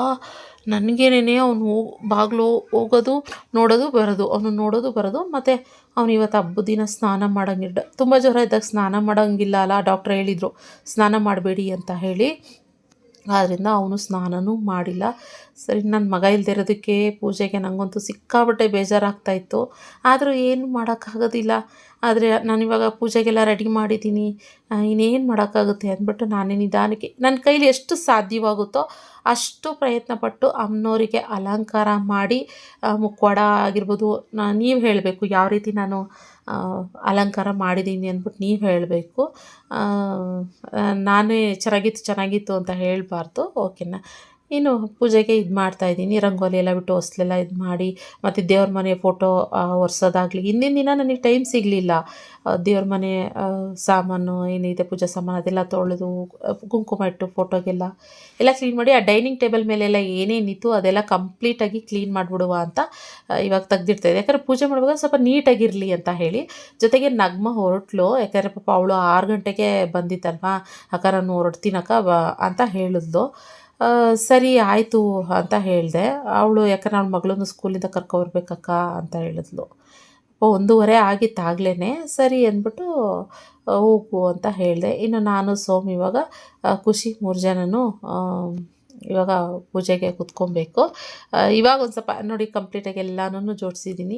ನನಗೇನೇ ಅವನು ಹೋಗಿ, ಬಾಗಿಲು ಹೋಗೋದು, ನೋಡೋದು, ಬರೋದು. ಅವನು ನೋಡೋದು, ಬರೋದು, ಮತ್ತು ಅವ್ನು ಇವತ್ತು ಹಬ್ಬದ ದಿನ ಸ್ನಾನ ಮಾಡೋಂಗಿಲ್ಲ ತುಂಬ ಜ್ವರ ಇದ್ದಾಗ ಸ್ನಾನ ಮಾಡೋಂಗಿಲ್ಲ ಅಲ್ಲ? ಡಾಕ್ಟ್ರ್ ಹೇಳಿದರು, ಸ್ನಾನ ಮಾಡಬೇಡಿ ಅಂತ ಹೇಳಿ. ಆದ್ದರಿಂದ ಅವನು ಸ್ನಾನನೂ ಮಾಡಿಲ್ಲ. ಸರಿ ನನ್ನ ಮಗ ಇಲ್ಲದೆ ಇರೋದಕ್ಕೆ ಪೂಜೆಗೆ ನನಗಂತೂ ಸಿಕ್ಕಾಬಟ್ಟೆ ಬೇಜಾರಾಗ್ತಾಯಿತ್ತು. ಆದರೂ ಏನು ಮಾಡೋಕ್ಕಾಗೋದಿಲ್ಲ. ಆದರೆ ನಾನಿವಾಗ ಪೂಜೆಗೆಲ್ಲ ರೆಡಿ ಮಾಡಿದ್ದೀನಿ. ಇನ್ನೇನು ಮಾಡೋಕ್ಕಾಗುತ್ತೆ ಅಂದ್ಬಿಟ್ಟು ನಾನೇ ನಿಧಾನಕ್ಕೆ ನನ್ನ ಕೈಲಿ ಎಷ್ಟು ಸಾಧ್ಯವಾಗುತ್ತೋ ಅಷ್ಟು ಪ್ರಯತ್ನಪಟ್ಟು ಅಮ್ಮನವರಿಗೆ ಅಲಂಕಾರ ಮಾಡಿ ಮುಖವಾಡ ಆಗಿರ್ಬೋದು ನೀವು ಹೇಳಬೇಕು ಯಾವ ರೀತಿ ನಾನು ಅಲಂಕಾರ ಮಾಡಿದ್ದೀನಿ ಅಂದ್ಬಿಟ್ಟು ನೀವು ಹೇಳಬೇಕು. ನಾನೇ ಚೆನ್ನಾಗಿತ್ತು ಚೆನ್ನಾಗಿತ್ತು ಅಂತ ಹೇಳಬಾರ್ದು. ಓಕೆನಾ? ಇನ್ನು ಪೂಜೆಗೆ ಇದು ಮಾಡ್ತಾ ಇದ್ದೀನಿ. ರಂಗೋಲಿ ಎಲ್ಲ ಬಿಟ್ಟು ಹೊಸ್ಲೆಲ್ಲ ಇದು ಮಾಡಿ, ಮತ್ತು ದೇವ್ರ ಮನೆ ಫೋಟೋ ಒರೆಸೋದಾಗಲಿ. ಹಿಂದಿನ ದಿನ ನನಗೆ ಟೈಮ್ ಸಿಗಲಿಲ್ಲ. ದೇವ್ರ ಮನೆ ಸಾಮಾನು, ಏನಿದೆ, ಪೂಜಾ ಸಾಮಾನು ಅದೆಲ್ಲ ತೊಳೆದು ಕುಂಕುಮ ಇಟ್ಟು ಫೋಟೋಗೆಲ್ಲ ಎಲ್ಲ ಕ್ಲೀನ್ ಮಾಡಿ, ಆ ಡೈನಿಂಗ್ ಟೇಬಲ್ ಮೇಲೆಲ್ಲ ಏನೇನಿತ್ತು ಅದೆಲ್ಲ ಕಂಪ್ಲೀಟಾಗಿ ಕ್ಲೀನ್ ಮಾಡಿಬಿಡುವ ಅಂತ ಇವಾಗ ತೆಗ್ದಿರ್ತಾ ಇದೆ ಯಾಕಂದರೆ ಪೂಜೆ ಮಾಡುವಾಗ ಸ್ವಲ್ಪ ನೀಟಾಗಿರಲಿ ಅಂತ ಹೇಳಿ, ಜೊತೆಗೆ ನಗ್ಮ ಹೊರಟ್ಲು. ಯಾಕಂದರೆ ಪಾಪ ಅವಳು ಆರು ಗಂಟೆಗೆ ಬಂದಿತ್ತಲ್ವಾ? ಅಕ್ಕ ನಾನು ಹೊರಡ್ತೀನಕ್ಕ ಅಂತ ಹೇಳಿದ್ಲು. ಸರಿ ಆಯಿತು ಅಂತ ಹೇಳಿದೆ. ಅವಳು, ಯಾಕಂದ್ರೆ ಅವಳ ಮಗಳನ್ನು ಸ್ಕೂಲಿಂದ ಕರ್ಕೊಬರ್ಬೇಕಕ್ಕ ಅಂತ ಹೇಳಿದ್ಲು. ಒಂದೂವರೆ ಆಗಿತ್ತಾಗಲೇ ಸರಿ ಅಂದ್ಬಿಟ್ಟು ಹೋಗು ಅಂತ ಹೇಳಿದೆ. ಇನ್ನು ನಾನು ಸೋಮ್ ಇವಾಗ ಖುಷಿ ಮೂರು ಜನನು ಇವಾಗ ಪೂಜೆಗೆ ಕುತ್ಕೊಬೇಕು. ಇವಾಗ ಒಂದು ಸ್ವಲ್ಪ ನೋಡಿ ಕಂಪ್ಲೀಟಾಗಿ ಎಲ್ಲನೂ ಜೋಡಿಸಿದ್ದೀನಿ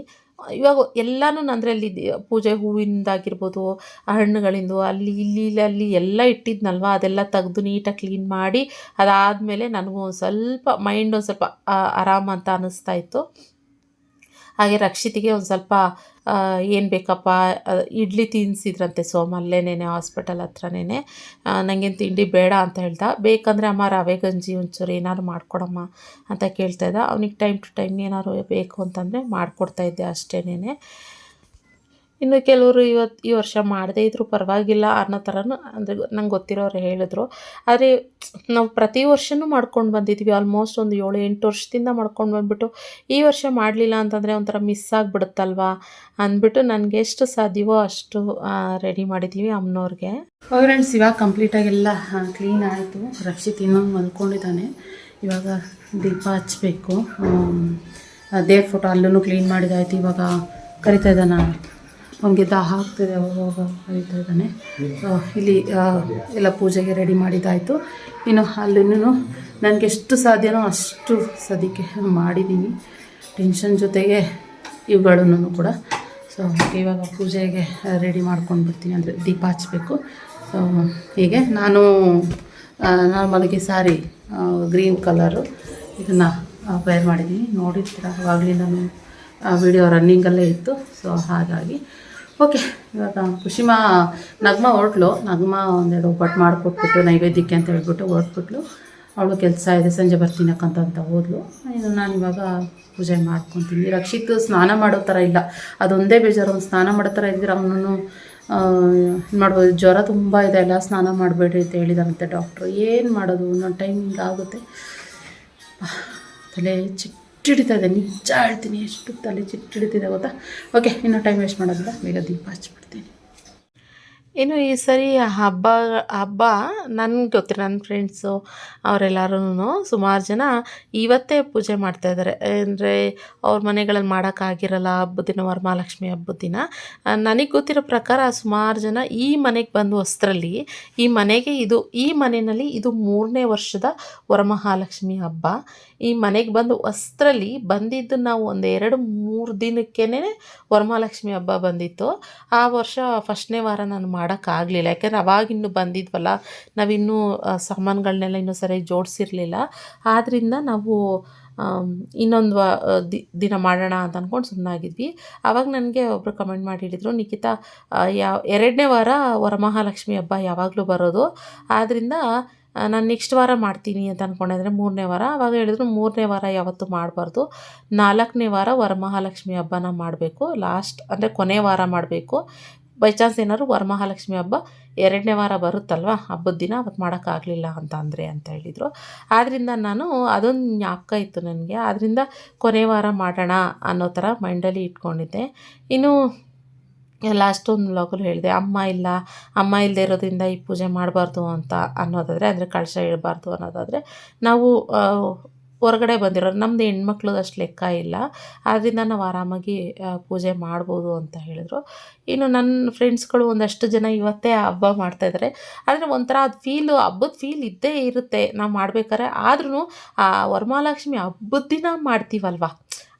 ಇವಾಗ ಎಲ್ಲನೂ ಅಂದರೆ ಪೂಜೆ ಹೂವಿಂದಾಗಿರ್ಬೋದು, ಹಣ್ಣುಗಳಿಂದು, ಅಲ್ಲಿ ಇಲ್ಲಿ ಇಲ್ಲಿ ಅಲ್ಲಿ ಎಲ್ಲ ಇಟ್ಟಿದ್ನಲ್ವ, ಅದೆಲ್ಲ ತೆಗೆದು ನೀಟಾಗಿ ಕ್ಲೀನ್ ಮಾಡಿ ಅದಾದಮೇಲೆ ನನಗೂ ಒಂದು ಸ್ವಲ್ಪ ಮೈಂಡ್ ಒಂದು ಸ್ವಲ್ಪ ಆರಾಮ ಅಂತ ಅನ್ನಿಸ್ತಾ ಇತ್ತು. ಹಾಗೆ ರಕ್ಷಿತಿಗೆ ಒಂದು ಸ್ವಲ್ಪ ಏನು ಬೇಕಪ್ಪ ಇಡ್ಲಿ ತಿನ್ನಿಸಿದ್ರಂತೆ ಸೋಮ ಅಲ್ಲೇನೇ ಹಾಸ್ಪಿಟಲ್ ಹತ್ರನೇ ನನಗೇನು ತಿಂಡಿ ಬೇಡ ಅಂತ ಹೇಳ್ದ. ಬೇಕಂದರೆ ಅಮ್ಮ ರವೆ ಗಂಜಿ ಒಂಚೂರು ಏನಾದ್ರು ಮಾಡ್ಕೊಡಮ್ಮ ಅಂತ ಕೇಳ್ತಾ ಇದ್ದ. ಅವ್ನಿಗೆ ಟೈಮ್ ಟು ಟೈಮ್ ಏನಾದ್ರು ಬೇಕು ಅಂತಂದರೆ ಮಾಡ್ಕೊಡ್ತಾ ಇದ್ದೆ ಅಷ್ಟೇನೆ ಇನ್ನು ಕೆಲವರು ಇವತ್ತು ಈ ವರ್ಷ ಮಾಡದೇ ಇದ್ರೂ ಪರವಾಗಿಲ್ಲ ಅನ್ನೋ ಥರನೂ ಅಂದರೆ ನಂಗೆ ಗೊತ್ತಿರೋರು ಹೇಳಿದ್ರು. ಆದರೆ ನಾವು ಪ್ರತಿ ವರ್ಷವೂ ಮಾಡ್ಕೊಂಡು ಬಂದಿದ್ವಿ. ಆಲ್ಮೋಸ್ಟ್ ಒಂದು ಏಳು, ಎಂಟು ವರ್ಷದಿಂದ ಮಾಡ್ಕೊಂಡು ಬಂದ್ಬಿಟ್ಟು ಈ ವರ್ಷ ಮಾಡಲಿಲ್ಲ ಅಂತಂದರೆ ಒಂಥರ ಮಿಸ್ ಆಗಿಬಿಡುತ್ತಲ್ವಾ ಅಂದ್ಬಿಟ್ಟು ನನಗೆ ಎಷ್ಟು ಸಾಧ್ಯವೋ ಅಷ್ಟು ರೆಡಿ ಮಾಡಿದ್ದೀವಿ ಅಮ್ಮನವ್ರಿಗೆ ಫ್ರೆಂಡ್ಸ್ ಇವಾಗ ಕಂಪ್ಲೀಟಾಗೆಲ್ಲ ಕ್ಲೀನ್ ಆಯಿತು. ರಕ್ಷಿತ್ ಇನ್ನೊಂದು ಅಂದ್ಕೊಂಡಿದ್ದಾನೆ ಇವಾಗ ದೀಪ ಹಚ್ಚಬೇಕು ದೇವ್ರ ಫೋಟೋ ಅಲ್ಲೂ ಕ್ಲೀನ್ ಮಾಡಿದಾಯ್ತು. ಇವಾಗ ಕರಿತಾ ಇದ್ದಾನೆ. ಅವನಿಗೆ ದಾಹ ಆಗ್ತಿದೆ ಅವಾಗ ಕರಿತಾ ಇದ್ದಾನೆ ಇಲ್ಲಿ ಎಲ್ಲ ಪೂಜೆಗೆ ರೆಡಿ ಮಾಡಿದ್ದಾಯಿತು. ಇನ್ನು ಅಲ್ಲಿನೂ ನನಗೆ ಎಷ್ಟು ಸಾಧ್ಯನೋ ಅಷ್ಟು ಸದ್ಯಕ್ಕೆ ಮಾಡಿದ್ದೀನಿ ಟೆನ್ಷನ್ ಜೊತೆಗೆ ಇವುಗಳನ್ನು ಕೂಡ. ಸೊ ಇವಾಗ ಪೂಜೆಗೆ ರೆಡಿ ಮಾಡ್ಕೊಂಡು ಬಿಡ್ತೀನಿ ಅಂದರೆ ದೀಪ ಹಚ್ಚಬೇಕು ಸೊ ಹೀಗೆ ನಾನು ನಾರ್ಮಲ್ಗೆ ಸಾರಿ ಗ್ರೀನ್ ಕಲರು ಇದನ್ನು ವೇರ್ ಮಾಡಿದ್ದೀನಿ ನೋಡಿರ್ತೀರ? ನಾನು ವಿಡಿಯೋ ರನ್ನಿಂಗಲ್ಲೇ ಇತ್ತು. ಸೊ ಹಾಗಾಗಿ ಓಕೆ. ಇವಾಗ ಖುಷಿಮ ನಗ್ಮ ಹೊರಟ್ಲು. ನಗ್ಮ ಒಂದೆರಡು ಒಬ್ಬಟ್ಟು ಮಾಡಿಕೊಟ್ಬಿಟ್ಟು, ನೈವೇದ್ಯಕ್ಕೆ ಅಂತ ಹೇಳ್ಬಿಟ್ಟು ಹೊರಟ್ಬಿಟ್ಲು. ಅವಳು ಕೆಲಸ ಇದೆ, ಸಂಜೆ ಬರ್ತೀನಕ್ಕಂತ ಅಂತ ಹೋದ್ಲು. ಇನ್ನು ನಾನು ಇವಾಗ ಪೂಜೆ ಮಾಡ್ಕೊತೀನಿ. ರಕ್ಷಿತ್ ಸ್ನಾನ ಮಾಡೋ ಥರ ಇಲ್ಲ. ಅದೊಂದೇ ಬೇಜಾರು. ಒಂದು ಸ್ನಾನ ಮಾಡೋ ಥರ ಇದ್ದರೆ ಅವನು ಮಾಡ್ಬೋದು. ಜ್ವರ ತುಂಬ ಇದೆ ಎಲ್ಲ ಸ್ನಾನ ಮಾಡಬೇಡ್ರಿ ಅಂತ ಹೇಳಿದಾರಂತೆ ಡಾಕ್ಟ್ರು. ಏನು ಮಾಡೋದು? ಒಂದೊಂದು ಟೈಮಿಂಗ್ ಆಗುತ್ತೆ. ತಲೆ ಚಿಟ್ಟಿಡಿತಾ ಇದೆ ನಿಜ ಹೇಳ್ತೀನಿ ಎಷ್ಟು ತಲೆ ಚಿಟ್ಟಿಡಿತಿದೆ ಗೊತ್ತಾ? ಓಕೆ ಇನ್ನೂ ಟೈಮ್ ವೇಸ್ಟ್ ಮಾಡೋದಿಲ್ಲ. ಬೇಗ ದೀಪ ಹಚ್ಚಿಬಿಡ್ತೀನಿ. ಇನ್ನು ಈ ಸರಿ ಹಬ್ಬ ಹಬ್ಬ ನನಗೆ ಗೊತ್ತಿಲ್ಲ ನನ್ನ ಫ್ರೆಂಡ್ಸು ಅವರೆಲ್ಲರೂ ಸುಮಾರು ಜನ ಇವತ್ತೇ ಪೂಜೆ ಮಾಡ್ತಾಯಿದ್ದಾರೆ ಅಂದರೆ ಅವ್ರ ಮನೆಗಳಲ್ಲಿ ಮಾಡೋಕ್ಕಾಗಿರಲ್ಲ ಹಬ್ಬದ ದಿನ, ವರಮಹಾಲಕ್ಷ್ಮಿ ಹಬ್ಬದ ದಿನ. ನನಗೆ ಗೊತ್ತಿರೋ ಪ್ರಕಾರ ಸುಮಾರು ಜನ ಈ ಮನೆಗೆ ಬಂದು ಹೊಸ್ತ್ರಲ್ಲಿ ಈ ಮನೆಗೆ ಇದು, ಈ ಮನೆಯಲ್ಲಿ ಇದು ಮೂರನೇ ವರ್ಷದ ವರಮಹಾಲಕ್ಷ್ಮಿ ಹಬ್ಬ. ಈ ಮನೆಗೆ ಬಂದು ವಸ್ತ್ರಲ್ಲಿ ಬಂದಿದ್ದು ನಾವು ಒಂದು ಎರಡು ಮೂರು ದಿನಕ್ಕೇನೆ ವರಮಹಾಲಕ್ಷ್ಮಿ ಹಬ್ಬ ಬಂದಿತ್ತು. ಆ ವರ್ಷ ಫಸ್ಟ್ನೇ ವಾರ ನಾನು ಮಾಡೋಕ್ಕಾಗಲಿಲ್ಲ ಯಾಕೆಂದರೆ ಅವಾಗಿನ್ನೂ ಬಂದಿದ್ವಲ್ಲ ನಾವಿನ್ನೂ ಸಾಮಾನುಗಳನ್ನೆಲ್ಲ ಇನ್ನೂ ಸರಿಯಾಗಿ ಜೋಡಿಸಿರಲಿಲ್ಲ. ಆದ್ದರಿಂದ ನಾವು ಇನ್ನೊಂದು ವಾ ದಿನ ಮಾಡೋಣ ಅಂತ ಅಂದ್ಕೊಂಡು ಸುಮ್ಮನಾಗಿದ್ವಿ ಆವಾಗ ನನಗೆ ಒಬ್ಬರು ಕಮೆಂಟ್ ಮಾಡಿ ಹೇಳಿದರು, ನಿಖಿತಾ ಯಾವ, ಎರಡನೇ ವಾರ ವರಮಹಾಲಕ್ಷ್ಮಿ ಹಬ್ಬ ಯಾವಾಗಲೂ ಬರೋದು. ಆದ್ದರಿಂದ ನಾನು ನೆಕ್ಸ್ಟ್ ವಾರ ಮಾಡ್ತೀನಿ ಅಂತ ಅಂದ್ಕೊಂಡಿದ್ರೆ ಮೂರನೇ ವಾರ. ಆವಾಗ ಹೇಳಿದ್ರು ಮೂರನೇ ವಾರ ಯಾವತ್ತೂ ಮಾಡಬಾರ್ದು. ನಾಲ್ಕನೇ ವಾರ ವರಮಹಾಲಕ್ಷ್ಮಿ ಹಬ್ಬನ ಮಾಡಬೇಕು. ಲಾಸ್ಟ್ ಅಂದರೆ ಕೊನೆ ವಾರ ಮಾಡಬೇಕು. ಬೈ ಚಾನ್ಸ್ ಏನಾದ್ರು ವರಮಹಾಲಕ್ಷ್ಮಿ ಹಬ್ಬ ಎರಡನೇ ವಾರ ಬರುತ್ತಲ್ವ? ಹಬ್ಬದ ದಿನ ಅವತ್ತು ಮಾಡೋಕ್ಕಾಗಲಿಲ್ಲ ಅಂತ ಅಂದರೆ ಅಂತ ಹೇಳಿದರು. ಆದ್ದರಿಂದ ನಾನು ಅದೊಂದು ಜ್ಞಾಪಕ ಇತ್ತು ನನಗೆ. ಆದ್ದರಿಂದ ಕೊನೆ ವಾರ ಮಾಡೋಣ ಅನ್ನೋ ಥರ ಮೈಂಡಲ್ಲಿ ಇಟ್ಕೊಂಡಿದ್ದೆ. ಇನ್ನು ಲಾಸ್ಟ್ ಒಂದು ವ್ಲಾಗಲ್ಲಿ ಹೇಳಿದೆ, ಅಮ್ಮ ಇಲ್ಲ, ಅಮ್ಮ ಇಲ್ಲದೆ ಇರೋದ್ರಿಂದ ಈ ಪೂಜೆ ಮಾಡಬಾರ್ದು ಅಂತ ಅನ್ನೋದಾದರೆ, ಅಂದರೆ ಕಳಶ ಇಡಬಾರ್ದು ಅನ್ನೋದಾದರೆ, ನಾವು ಹೊರಗಡೆ ಬಂದಿರೋರು ನಮ್ಮದು ಹೆಣ್ಮಕ್ಳದ್ದು ಅಷ್ಟು ಲೆಕ್ಕ ಇಲ್ಲ ಆದ್ದರಿಂದ ನಾವು ಆರಾಮಾಗಿ ಪೂಜೆ ಮಾಡ್ಬೋದು ಅಂತ ಹೇಳಿದ್ರು. ಇನ್ನು ನನ್ನ ಫ್ರೆಂಡ್ಸ್ಗಳು ಒಂದಷ್ಟು ಜನ ಇವತ್ತೇ ಹಬ್ಬ ಮಾಡ್ತಾಯಿದ್ದಾರೆ ಆದರೆ ಒಂಥರ ಅದು ಫೀಲು ಹಬ್ಬದ ಫೀಲ್ ಇದ್ದೇ ಇರುತ್ತೆ. ನಾವು ಮಾಡ್ಬೇಕಾದ್ರೆ ಆದ್ರೂ ಆ, ವರಮಹಾಲಕ್ಷ್ಮಿ ಹಬ್ಬದ ದಿನ ಮಾಡ್ತೀವಲ್ವ?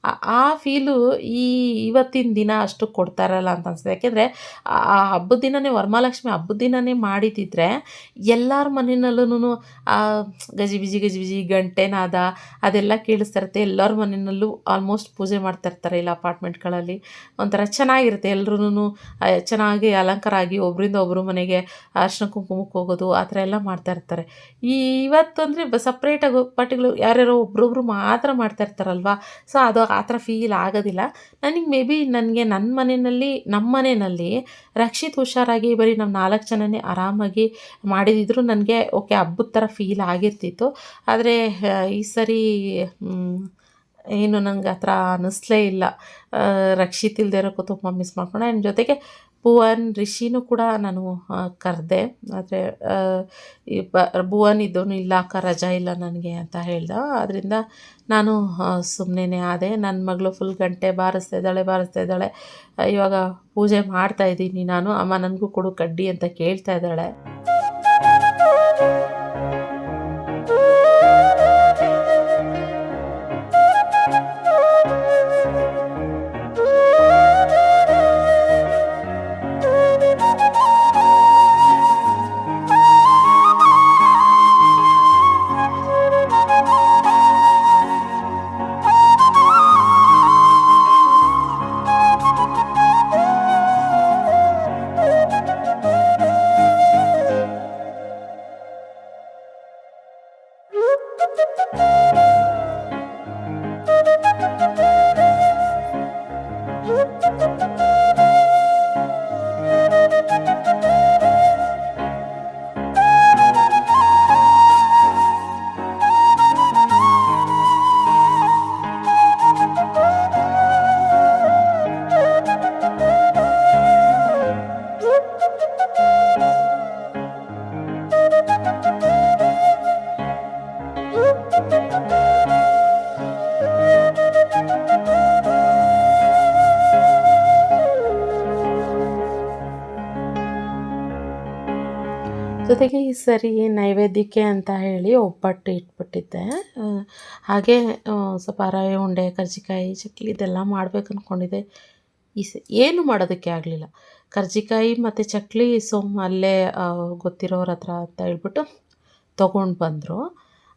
ಆ- ಫೀಲು ಈ ಇವತ್ತಿನ ದಿನ ಅಷ್ಟು ಕೊಡ್ತಾರಲ್ಲ ಅಂತ ಅನ್ಸುತ್ತೆ. ಯಾಕೆಂದರೆ ಆ ಹಬ್ಬದ ದಿನನೇ, ವರಮಹಾಲಕ್ಷ್ಮಿ ಹಬ್ಬದ ದಿನನೇ ಮಾಡಿದ್ದಿದ್ರೆ ಎಲ್ಲರ ಮನೆಯಲ್ಲೂ ಗಜಿ ಬಿಜಿ ಗಜಿ ಬಿಜಿ ಗಂಟೆ ನಾದ ಅದೆಲ್ಲ ಕೇಳಿಸ್ತಾ ಇರುತ್ತೆ. ಎಲ್ಲರ ಮನೆಯಲ್ಲೂ ಆಲ್ಮೋಸ್ಟ್ ಪೂಜೆ ಮಾಡ್ತಾ ಇರ್ತಾರೆ ಇಲ್ಲ ಅಪಾರ್ಟ್ಮೆಂಟ್ಗಳಲ್ಲಿ ಒಂಥರ ಚೆನ್ನಾಗಿರುತ್ತೆ. ಎಲ್ಲರೂ ಚೆನ್ನಾಗಿ ಅಲಂಕಾರ ಆಗಿ ಒಬ್ಬರಿಂದ ಒಬ್ಬರು ಮನೆಗೆ ಅರ್ಶಿನ ಕುಂಕುಮಕ್ಕೆ ಹೋಗೋದು, ಆ ಥರ ಎಲ್ಲ ಮಾಡ್ತಾ ಇರ್ತಾರೆ. ಈ ಇವತ್ತು ಅಂದರೆ ಸಪ್ರೇಟಾಗಿ ಪಾರ್ಟಿಗಳು ಯಾರ್ಯಾರೋ ಒಬ್ರೊಬ್ರು ಮಾತ್ರ ಮಾಡ್ತಾ ಇರ್ತಾರಲ್ವ? ಸೊ ಅದು ಆ ಥರ ಫೀಲ್ ಆಗೋದಿಲ್ಲ. ನನಗೆ ಮೇ ಬಿ ನನಗೆ ನನ್ನ ಮನೆಯಲ್ಲಿ ನಮ್ಮ ಮನೆಯಲ್ಲಿ ರಕ್ಷಿತ್ ಹುಷಾರಾಗಿ ಬರೀ ನಾವು ನಾಲ್ಕು ಜನನೇ ಆರಾಮಾಗಿ ಮಾಡಿದಿದ್ರು ನನಗೆ ಓಕೆ ಹಬ್ಬದ ಥರ ಫೀಲ್ ಆಗಿರ್ತಿತ್ತು. ಆದರೆ ಈ ಸರಿ ಏನು ನನಗೆ ಆ ಥರ ಅನ್ನಿಸ್ಲೇ ಇಲ್ಲ. ರಕ್ಷಿತ್ ಇಲ್ಲದೆ ಇರೋ ಕುತುಂಬ ಮಿಸ್ ಮಾಡ್ಕೊಂಡೆ. ಆ್ಯಂಡ್ ಜೊತೆಗೆ ಭುವನ್, ರಿಷಿನೂ ಕೂಡ ನಾನು ಕರೆದೆ. ಆದರೆ ಈ ಬ, ಭುವನ್ ಇದ್ದವನು ಇಲ್ಲ, ಅಕ್ಕ ರಜಾ ಇಲ್ಲ ನನಗೆ ಅಂತ ಹೇಳ್ದ. ಆದ್ದರಿಂದ ನಾನು ಸುಮ್ಮನೆ ಆದೆ. ನನ್ನ ಮಗಳು ಫುಲ್ ಗಂಟೆ ಬಾರಿಸ್ತಾ ಇದ್ದಾಳೆ ಬಾರಿಸ್ತಾ ಇದ್ದಾಳೆ. ಇವಾಗ ಪೂಜೆ ಮಾಡ್ತಾ ಇದ್ದೀನಿ ನಾನು. ಅಮ್ಮ, ನನಗೂ ಕೊಡು ಕಡ್ಡಿ ಅಂತ ಕೇಳ್ತಾ ಇದ್ದಾಳೆ. ಸರಿ ನೈವೇದ್ಯಕ್ಕೆ ಅಂತ ಹೇಳಿ ಒಬ್ಬಟ್ಟು ಇಟ್ಬಿಟ್ಟಿದ್ದೆ. ಹಾಗೆ ಸ್ವಲ್ಪ ರವೆ ಉಂಡೆ, ಕರ್ಜಿಕಾಯಿ, ಚಕ್ಲಿ ಇದೆಲ್ಲ ಮಾಡಬೇಕು ಅಂದ್ಕೊಂಡಿದ್ದೆ ಈ ಸ, ಏನು ಮಾಡೋದಕ್ಕೆ ಆಗಲಿಲ್ಲ. ಕರ್ಜಿಕಾಯಿ ಮತ್ತು ಚಕ್ಲಿ, ಸೊಮ್ ಅಲ್ಲೇ ಗೊತ್ತಿರೋರ ಹತ್ರ ಅಂತ ಹೇಳ್ಬಿಟ್ಟು ತೊಗೊಂಡು ಬಂದರು.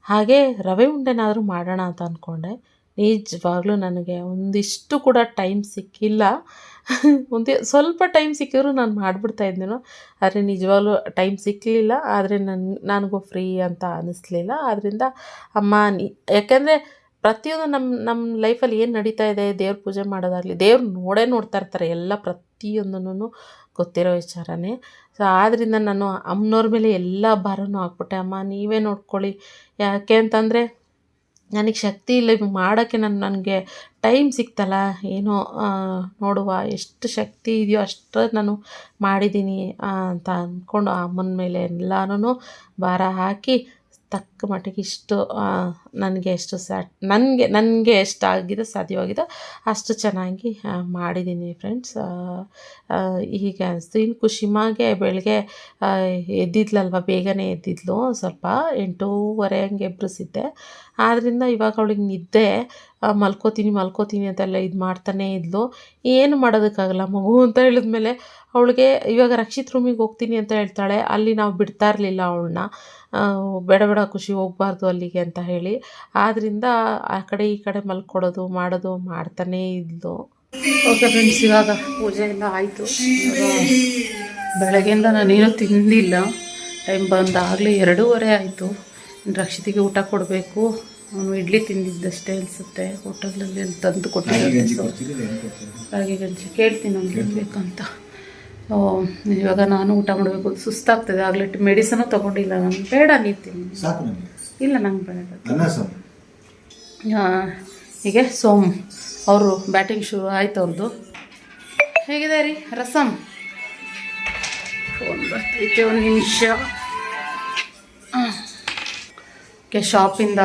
ಹಾಗೆ ರವೆ ಉಂಡೆನಾದರೂ ಮಾಡೋಣ ಅಂತ ಅಂದ್ಕೊಂಡೆ ನಿಜವಾಗ್ಲೂ ನನಗೆ ಒಂದಿಷ್ಟು ಕೂಡ ಟೈಮ್ ಸಿಕ್ಕಿಲ್ಲ. ಒಂದೇ ಸ್ವಲ್ಪ ಟೈಮ್ ಸಿಕ್ಕಿದ್ರು ನಾನು ಮಾಡಿಬಿಡ್ತಾ ಇದ್ದೀನೋ ಆದರೆ ನಿಜವಾಗ್ಲೂ ಟೈಮ್ ಸಿಕ್ಕಲಿಲ್ಲ ಆದರೆ ನನ್ನ ನನಗೂ ಫ್ರೀ ಅಂತ ಅನ್ನಿಸ್ಲಿಲ್ಲ ಆದ್ದರಿಂದ ಅಮ್ಮ ಯಾಕೆಂದರೆ ಪ್ರತಿಯೊಂದು ನಮ್ಮ ನಮ್ಮ ಲೈಫಲ್ಲಿ ಏನು ನಡೀತಾ ಇದೆ, ದೇವ್ರ ಪೂಜೆ ಮಾಡೋದಾಗಲಿ, ದೇವ್ರು ನೋಡೇ ನೋಡ್ತಾ ಇರ್ತಾರೆ ಎಲ್ಲ ಪ್ರತಿಯೊಂದನ್ನು ಗೊತ್ತಿರೋ ವಿಚಾರನೇ. ಸೊ ಆದ್ದರಿಂದ ನಾನು ಅಮ್ಮನವ್ರ ಮೇಲೆ ಎಲ್ಲ ಭಾರನೂ ಹಾಕ್ಬಿಟ್ಟೆ. ಅಮ್ಮ, ನೀವೇ ನೋಡ್ಕೊಳ್ಳಿ. ಯಾಕೆ ಅಂತಂದರೆ ನನಗೆ ಶಕ್ತಿ ಇಲ್ಲ ಮಾಡೋಕ್ಕೆ ನಾನು, ನನಗೆ ಟೈಮ್ ಸಿಕ್ತಲ್ಲ, ಏನೋ ನೋಡುವ ಎಷ್ಟು ಶಕ್ತಿ ಇದೆಯೋ ಅಷ್ಟು ನಾನು ಮಾಡಿದ್ದೀನಿ ಅಂತ ಅಂದ್ಕೊಂಡು ಅಮ್ಮನ ಮೇಲೆ ಎಲ್ಲಾನು ಭಾರ ಹಾಕಿ ತಕ್ಕ ಮಟ್ಟಿಗೆ ಇಷ್ಟು ನನಗೆ ಎಷ್ಟು ಸ್ಯಾಟ್ ನನಗೆ ನನಗೆ ಎಷ್ಟು ಆಗಿದೆ, ಸಾಧ್ಯವಾಗಿದೆ, ಅಷ್ಟು ಚೆನ್ನಾಗಿ ಮಾಡಿದ್ದೀನಿ ಫ್ರೆಂಡ್ಸ್ ಹೀಗೆ ಅನಿಸ್ತು. ಇನ್ನು ಖುಷಿಮಾಗೆ ಬೆಳಗ್ಗೆ ಎದ್ದಿದ್ಲಲ್ವ? ಬೇಗನೆ ಎದ್ದಿದ್ಲು, ಸ್ವಲ್ಪ ಎಂಟೂವರೆ ಹಂಗೆ ಎಬ್ಬರಿಸಿದ್ದೆ ಆದ್ದರಿಂದ ಇವಾಗ ಅವಳಿಗೆ ನಿದ್ದೆ ಮಲ್ಕೋತೀನಿ ಮಲ್ಕೋತೀನಿ ಅಂತೆಲ್ಲ ಇದು ಮಾಡ್ತಾನೇ ಇದ್ಲು. ಏನು ಮಾಡೋದಕ್ಕಾಗಲ್ಲ, ಮಗು ಅಂತ ಹೇಳಿದ್ಮೇಲೆ ಅವಳಿಗೆ ಇವಾಗ ರಕ್ಷಿತ್ ರೂಮಿಗೆ ಹೋಗ್ತೀನಿ ಅಂತ ಹೇಳ್ತಾಳೆ. ಅಲ್ಲಿ ನಾವು ಬಿಡ್ತಾ ಇರಲಿಲ್ಲ ಅವಳನ್ನ. ಬೇಡ ಬೇಡ ಖುಷಿ ಹೋಗಬಾರ್ದು ಅಲ್ಲಿಗೆ ಅಂತ ಹೇಳಿ. ಆದ್ದರಿಂದ ಆ ಕಡೆ ಈ ಕಡೆ ಮಲ್ಕೊಡೋದು ಮಾಡೋದು ಮಾಡ್ತಾನೇ ಇದ್ಲು. ಓಕೆ ಫ್ರೆಂಡ್ಸ್ ಇವಾಗ ಪೂಜೆ ಎಲ್ಲ ಆಯಿತು ಬೆಳಗ್ಗೆಯಿಂದ ನಾನೇನು ತಿಂದಿಲ್ಲ. ಟೈಮ್ ಬಂದಾಗಲೇ ಎರಡೂವರೆ ಆಯಿತು. ರಕ್ಷಿತಿಗೆ ಊಟ ಕೊಡಬೇಕು. ಅವನು ಇಡ್ಲಿ ತಿಂದಿದ್ದಷ್ಟೇ ಅನಿಸುತ್ತೆ. ಹೋಟೆಲಲ್ಲಿ ಅಲ್ಲಿ ತಂದು ಕೊಟ್ಟಿದ್ದೆ. ಹಾಗೆ ರಾಗಿ ಗಂಜಿ ಕೇಳ್ತೀನಿ ಅವ್ನಿಗೆ ಏನ್ ಬೇಕಂತ ಇವಾಗ ನಾನು ಊಟ ಮಾಡಬೇಕು ಸುಸ್ತಾಗ್ತದೆ. ಆಗಲೇ ಮೆಡಿಸನು ತಗೊಂಡಿಲ್ಲ ನಾನು. ಬೇಡ ನನಗೆ ಇಲ್ಲ ನಂಗೆ ಬೇಡ. ಹೀಗೆ ಸೋಮ್ ಅವರು ಬ್ಯಾಟಿಂಗ್ ಶುರು ಆಯ್ತು ಅವ್ರದ್ದು ಹೇಗಿದೆ ರೀ ರಸಮ್ ಫೋನ್ ಬರ್ತೈತೆ ಒಂದು ನಿಮಿಷ. ಓಕೆ ಶಾಪಿಂದ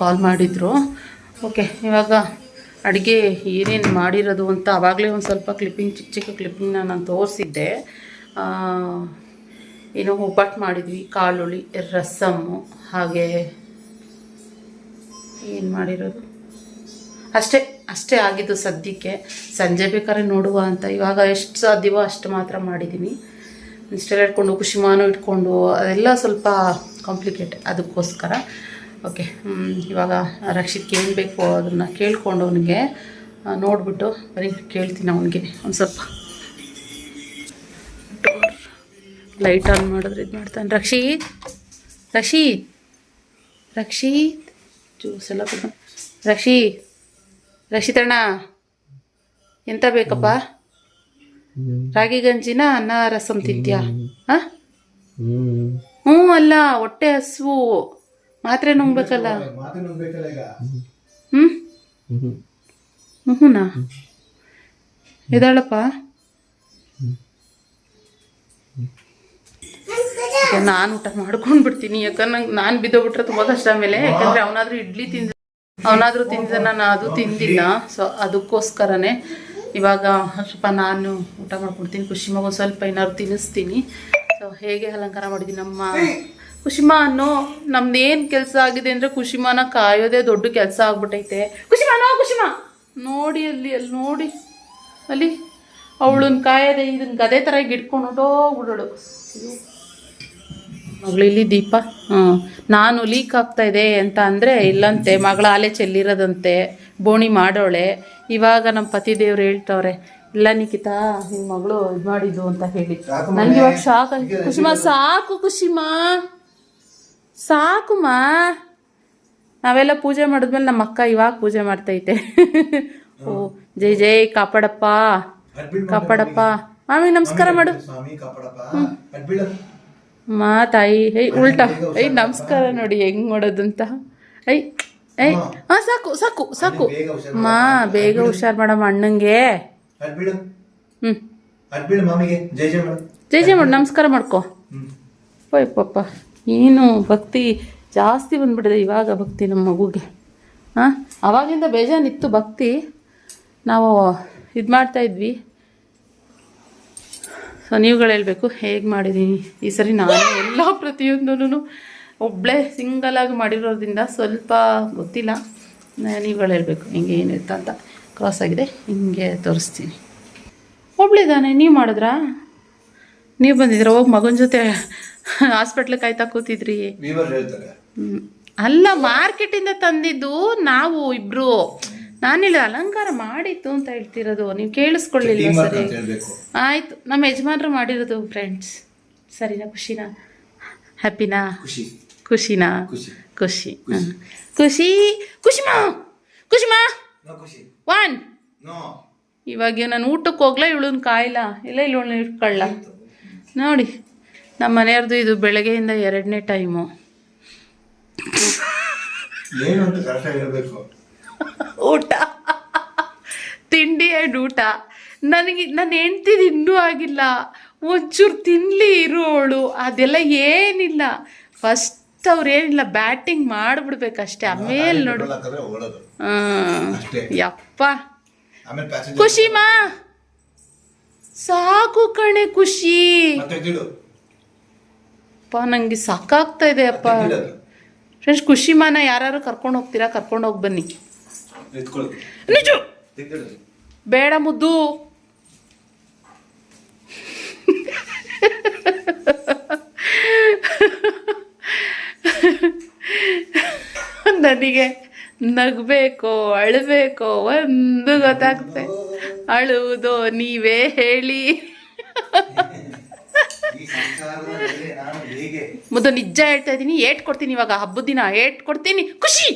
ಕಾಲ್ ಮಾಡಿದರು. ಓಕೆ ಇವಾಗ ಅಡುಗೆ ಏನೇನು ಮಾಡಿರೋದು ಅಂತ ಆವಾಗಲೇ ಒಂದು ಸ್ವಲ್ಪ ಕ್ಲಿಪ್ಪಿಂಗ್ ಚಿಕ್ಕ ಚಿಕ್ಕ ಕ್ಲಿಪ್ಪಿಂಗ್ನ ನಾನು ತೋರಿಸಿದ್ದೆ. ಏನೋ ಒಬ್ಬಟ್ಟು ಮಾಡಿದ್ವಿ ಕಾಳುಳಿ ರಸಮ್ಮು ಹಾಗೆ ಏನು ಮಾಡಿರೋದು? ಅಷ್ಟೇ ಅಷ್ಟೇ ಆಗಿದ್ದು ಸದ್ಯಕ್ಕೆ. ಸಂಜೆ ಬೇಕಾದ್ರೆ ನೋಡುವ ಅಂತ. ಇವಾಗ ಎಷ್ಟು ಸಾಧ್ಯವೋ ಅಷ್ಟು ಮಾತ್ರ ಮಾಡಿದ್ದೀನಿ ಇಷ್ಟೆಲ್ಲ ಇಟ್ಕೊಂಡು, ಕುಶಿಮಾನು ಇಟ್ಕೊಂಡು, ಅದೆಲ್ಲ ಸ್ವಲ್ಪ ಕಾಂಪ್ಲಿಕೇಟ್ ಅದಕ್ಕೋಸ್ಕರ. ಓಕೆ. ಇವಾಗ ರಕ್ಷಿತ್ಗೆ ಏನು ಬೇಕು ಅದನ್ನು ಕೇಳ್ಕೊಂಡು ಅವನಿಗೆ ನೋಡಿಬಿಟ್ಟು ಬರೀ ಕೇಳ್ತೀನಿ ಅವನಿಗೆ ಒಂದು ಸ್ವಲ್ಪ. ಲೈಟ್ ಆನ್ ಮಾಡಿದ್ರೆ ಇದು ಮಾಡ್ತಾನೆ. ರಕ್ಷಿತ್ ರಕ್ಷಿತ್ ರಕ್ಷಿತ್. ಜ್ಯೂಸ್ ಎಲ್ಲ ರಕ್ಷಿ ರಕ್ಷಿತಣ್ಣ ಎಂತ ಬೇಕಪ್ಪ? ರಾಗಿ ಗಂಜಿನ ಅನ್ನ ರಸಂ ತಿಂತ್ಯಾ? ಹಾಂ? ಹ್ಞೂ ಅಲ್ಲ ಹೊಟ್ಟೆ ಹಸುವು. ಮಾತ್ರೆ ನುಂಗ್ಬೇಕಲ್ಲ? ಹ್ಮ್ ಹ್ಞೂ ಹ್ಞೂನಾ ಎದಾಳಪ್ಪ ನಾನು ಊಟ ಮಾಡ್ಕೊಂಡು ಬಿಡ್ತೀನಿ ಯಾಕಂದ್ರೆ ನಂಗೆ ನಾನು ಬಿದ್ದೋಗ್ಬಿಟ್ರೆ ತುಂಬ ಕಷ್ಟ ಮೇಲೆ ಯಾಕಂದ್ರೆ ಅವನಾದ್ರೂ ಇಡ್ಲಿ ತಿಂದ ಅವನಾದ್ರೂ ತಿಂದ ನಾನು ಅದು ತಿಂದಿಲ್ಲ. ಸೊ ಅದಕ್ಕೋಸ್ಕರನೇ ಇವಾಗ ಸ್ವಲ್ಪ ನಾನು ಊಟ ಮಾಡ್ಕೊಡ್ತೀನಿ ಖುಷಿಮಾಗ ಮಗು ಸ್ವಲ್ಪ ಏನಾದ್ರು ತಿನ್ನಿಸ್ತೀನಿ. ಸೊ ಹೇಗೆ ಅಲಂಕಾರ ಮಾಡಿದ್ದೀನಿ ನಮ್ಮ ಖುಷಿಮಾ ಅನ್ನೋ ನಮ್ದು ಏನು ಕೆಲಸ ಆಗಿದೆ ಅಂದರೆ ಖುಷಿಮಾನ ಕಾಯೋದೇ ದೊಡ್ಡ ಕೆಲಸ ಆಗ್ಬಿಟ್ಟೈತೆ ಖುಷಿಮಾ ನೋ ಖುಷಿಮಾ ನೋಡಿ ಅಲ್ಲಿ ಅಲ್ಲಿ ನೋಡಿ. ಅಲ್ಲಿ ಅವಳನ್ನ ಕಾಯದೆ ಇದನ್ನ ಗದೆ ಥರ ಗಿಡ್ಕೊಂಡು ಹೊಟ್ಟೋಗ್ಬಿಡೋಳು ಮಗಳು ಇಲ್ಲಿ ದೀಪ. ಹಾಂ. ನಾನು ಲೀಕ್ ಆಗ್ತಾ ಇದೆ ಅಂತ ಅಂದರೆ ಇಲ್ಲಂತೆ ಮಗಳ ಆಲೆ ಚೆಲ್ಲಿರೋದಂತೆ ಬೋಣಿ ಮಾಡೋಳೆ. ಇವಾಗ ನಮ್ಮ ಪತಿ ದೇವ್ರು ಹೇಳ್ತವ್ರೆ ಇಲ್ಲ ನಿಖಿತಾ ನಿಮ್ಮ ಮಗಳು ಇದು ಮಾಡಿದ್ದು ಅಂತ ಹೇಳಿ. ನನಗೆ ಇವಾಗ ಶಾಕ್ ಆಗಿ ಸಾಕು ಕುಸುಮ ಸಾಕುಮಾ ನಾವೆಲ್ಲ ಪೂಜೆ ಮಾಡಿದ್ಮೇಲೆ ನಮ್ಮ ಅಕ್ಕ ಇವಾಗ ಪೂಜೆ ಮಾಡ್ತೈತೆ. ಓ ಜೈ ಜೈ ಕಾಪಾಡಪ್ಪ. ಕಾಪಾಡಪ್ಪ. ಮಾಮಿ. ನಮಸ್ಕಾರ ಮಾಡು. ಮಾ ತಾಯಿ. ಏಯ್ ಉಲ್ಟಾ. ಏಯ್ ನಮಸ್ಕಾರ ನೋಡಿ ಹೆಂಗ್ ಮಾಡೋದಂತ. ಐ ಏಯ್. ಹಾ ಸಾಕು ಸಾಕು ಸಾಕು. ಮಾ ಬೇಗ ಹುಷಾರ್ ಮಾಡಮ್ಮ ಅಣ್ಣಂಗೆ. ಹ್ಮ್. ಜೈ ಜೈ ಮಾಡು. ನಮಸ್ಕಾರ ಮಾಡ್ಕೋ. ಓಯ್ ಪಪ್ಪ. ಏನು ಭಕ್ತಿ ಜಾಸ್ತಿ ಬಂದ್ಬಿಟ್ಟಿದೆ ಇವಾಗ ಭಕ್ತಿ ನಮ್ಮ ಮಗುಗೆ. ಹಾಂ ಆವಾಗಿಂದ ಬೇಜಾನಿತ್ತು ಭಕ್ತಿ. ನಾವು ಇದು ಮಾಡ್ತಾ ಇದ್ವಿ. ಸೊ ನೀವುಗಳು ಹೇಳಬೇಕು, ಹೇಗೆ ಮಾಡಿದ್ದೀನಿ ಈ ಸರಿ ನಾನು ಎಲ್ಲ ಪ್ರತಿಯೊಂದೂ ಒಬ್ಬಳೇ ಸಿಂಗಲಾಗಿ ಮಾಡಿರೋದ್ರಿಂದ ಸ್ವಲ್ಪ ಗೊತ್ತಿಲ್ಲ. ನೀವುಗಳು ಹೇಳಬೇಕು, ಹಿಂಗೆ ಏನಿತ್ತು ಅಂತ. ಕ್ರಾಸ್ ಆಗಿದೆ, ಹಿಂಗೆ ತೋರಿಸ್ತೀನಿ. ಒಬ್ಳಿದ್ದಾನೆ ನೀವು ಮಾಡಿದ್ರಾ? ನೀವು ಬಂದಿದ್ದೀರಾ? ಹೋಗಿ ಮಗನ ಜೊತೆ ಹಾಸ್ಪಿಟ್ಲಿಗೆ ಕಾಯ್ತಾ ಕೂತಿದ್ರಿ. ಅಲ್ಲ ಮಾರ್ಕೆಟ್ ಇಂದ ತಂದಿದ್ದು ನಾವು ಇಬ್ರು. ನಾನಿಲ್ಲ ಅಲಂಕಾರ ಮಾಡಿತ್ತು ಅಂತ ಹೇಳ್ತಿರೋದು. ನೀವು ಕೇಳಿಸ್ಕೊಳ್ಳಿಲ್ಲ ಸರಿ. ಆಯ್ತು ನಮ್ಮ ಯಜಮಾನ್ರು ಮಾಡಿರೋದು ಫ್ರೆಂಡ್ಸ್ ಸರಿನಾ ಖುಷಿನಾ? ಹ್ಯಾಪಿನಾ ಖುಷಿ. ಖುಷಿನಾ? ಖುಷಿ. ಖುಷಿ. ಖುಷಿ. ಖುಷಿಮಾ? ಖುಷಿಮಾ? ಒನ್ ಇವಾಗ ನಾನು ಊಟಕ್ಕೆ ಹೋಗ್ಲಾ ಇವಳನ್ನ ಕಾಯಿಲ್ಲ ಇಲ್ಲ ಇವಳನ್ನ ಇಟ್ಕೊಳ್ಳ? ನೋಡಿ. ನಮ್ಮ ಮನೆಯವ್ರದ್ದು ಇದು ಬೆಳಗ್ಗೆಯಿಂದ ಎರಡನೇ ಟೈಮು. ಊಟ. ತಿಂಡಿ ಆ್ಯಂಡ್ ಊಟ. ನನಗೆ ನನ್ನ ಹೆಂಡ್ತಿದ್ದು ಇನ್ನೂ ಆಗಿಲ್ಲ. ಒಂಚೂರು ತಿನ್ನಲಿ ಇರೋಳು ಅದೆಲ್ಲ ಏನಿಲ್ಲ. ಫಸ್ಟ್ ಅವ್ರು ಏನಿಲ್ಲ ಬ್ಯಾಟಿಂಗ್ ಮಾಡಿಬಿಡ್ಬೇಕಷ್ಟೇ. ಆಮೇಲೆ ನೋಡು. ಯಪ್ಪ. ಖುಷಿಮಾ? ಸಾಕು ಕಣೆ ಖುಷಿ. ಅಪ್ಪ ನಂಗೆ ಸಾಕಾಗ್ತಾ ಇದೆ ಅಪ್ಪ. ಫ್ರೆಂಡ್ಸ್ ಖುಷಿ ಮಾನ ಯಾರು ಕರ್ಕೊಂಡು ಹೋಗ್ತೀರಾ? ಕರ್ಕೊಂಡು ಹೋಗಿ ಬನ್ನಿ. ನಿಜ ಬೇಡ ಮುದ್ದು. ನನಗೆ ನಗಬೇಕು ಅಳಬೇಕೋ ಒಂದು ಗೊತ್ತಾಗ್ತೆ. ಅಳುವುದೋ ನೀವೇ ಹೇಳಿ. ಮುದ್ದು ನಿಜ ಹೇಳ್ತಾ ಇದ್ದೀನಿ, ಏಟ್ ಕೊಡ್ತೀನಿ ಇವಾಗ ಹಬ್ಬದ ದಿನ ಏಟ್ ಕೊಡ್ತೀನಿ. ಖುಷಿ!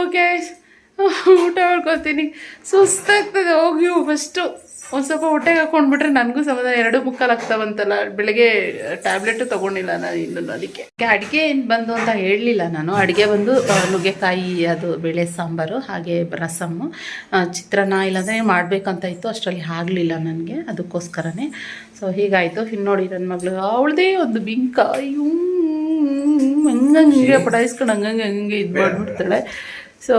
ಓಕೆ ಊಟ ಮಾಡ್ಕೊಳ್ತೀನಿ. ಸುಸ್ತಾಗ್ತದೆ ಹೋಗಿ ಫಸ್ಟು ಒಂದು ಸ್ವಲ್ಪ ಹೊಟ್ಟೆಗೆ ಹಾಕೊಂಡ್ಬಿಟ್ರೆ ನನಗೂ ಸಮಾಧಾನ. ಎರಡು ಮುಕ್ಕಾಲಾಗ್ತಾವಂತಲ್ಲ ಬೆಳಗ್ಗೆ ಟ್ಯಾಬ್ಲೆಟು ತೊಗೊಂಡಿಲ್ಲ ನಾನು ಇನ್ನೂ ಅದಕ್ಕೆ. ಅಡುಗೆ ಏನು ಬಂದು ಅಂತ ಹೇಳಲಿಲ್ಲ ನಾನು. ಅಡುಗೆ ಬಂದು ನುಗ್ಗೆಕಾಯಿ ಅದು ಬೇಳೆ ಸಾಂಬಾರು ಹಾಗೆ ರಸಮ್ಮು ಚಿತ್ರಾನ್ನ ಇಲ್ಲಾಂದರೆ ಮಾಡಬೇಕಂತ ಇತ್ತು. ಅಷ್ಟರಲ್ಲಿ ಆಗಲಿಲ್ಲ ನನಗೆ ಅದಕ್ಕೋಸ್ಕರನೇ. ಸೊ ಹೀಗಾಯಿತು. ಇನ್ನು ನೋಡಿ ನನ್ನ ಮಗಳು ಅವಳದೇ ಒಂದು ಬಿಂಕ. ಅಯ್ಯೋ ಹಂಗಂಗೆ ಪಟಾಯಿಸ್ಕೊಂಡು ಹಂಗಂಗೆ ಹಂಗೆ ಇದು ಮಾಡಿಬಿಡ್ತಾಳೆ ಸೊ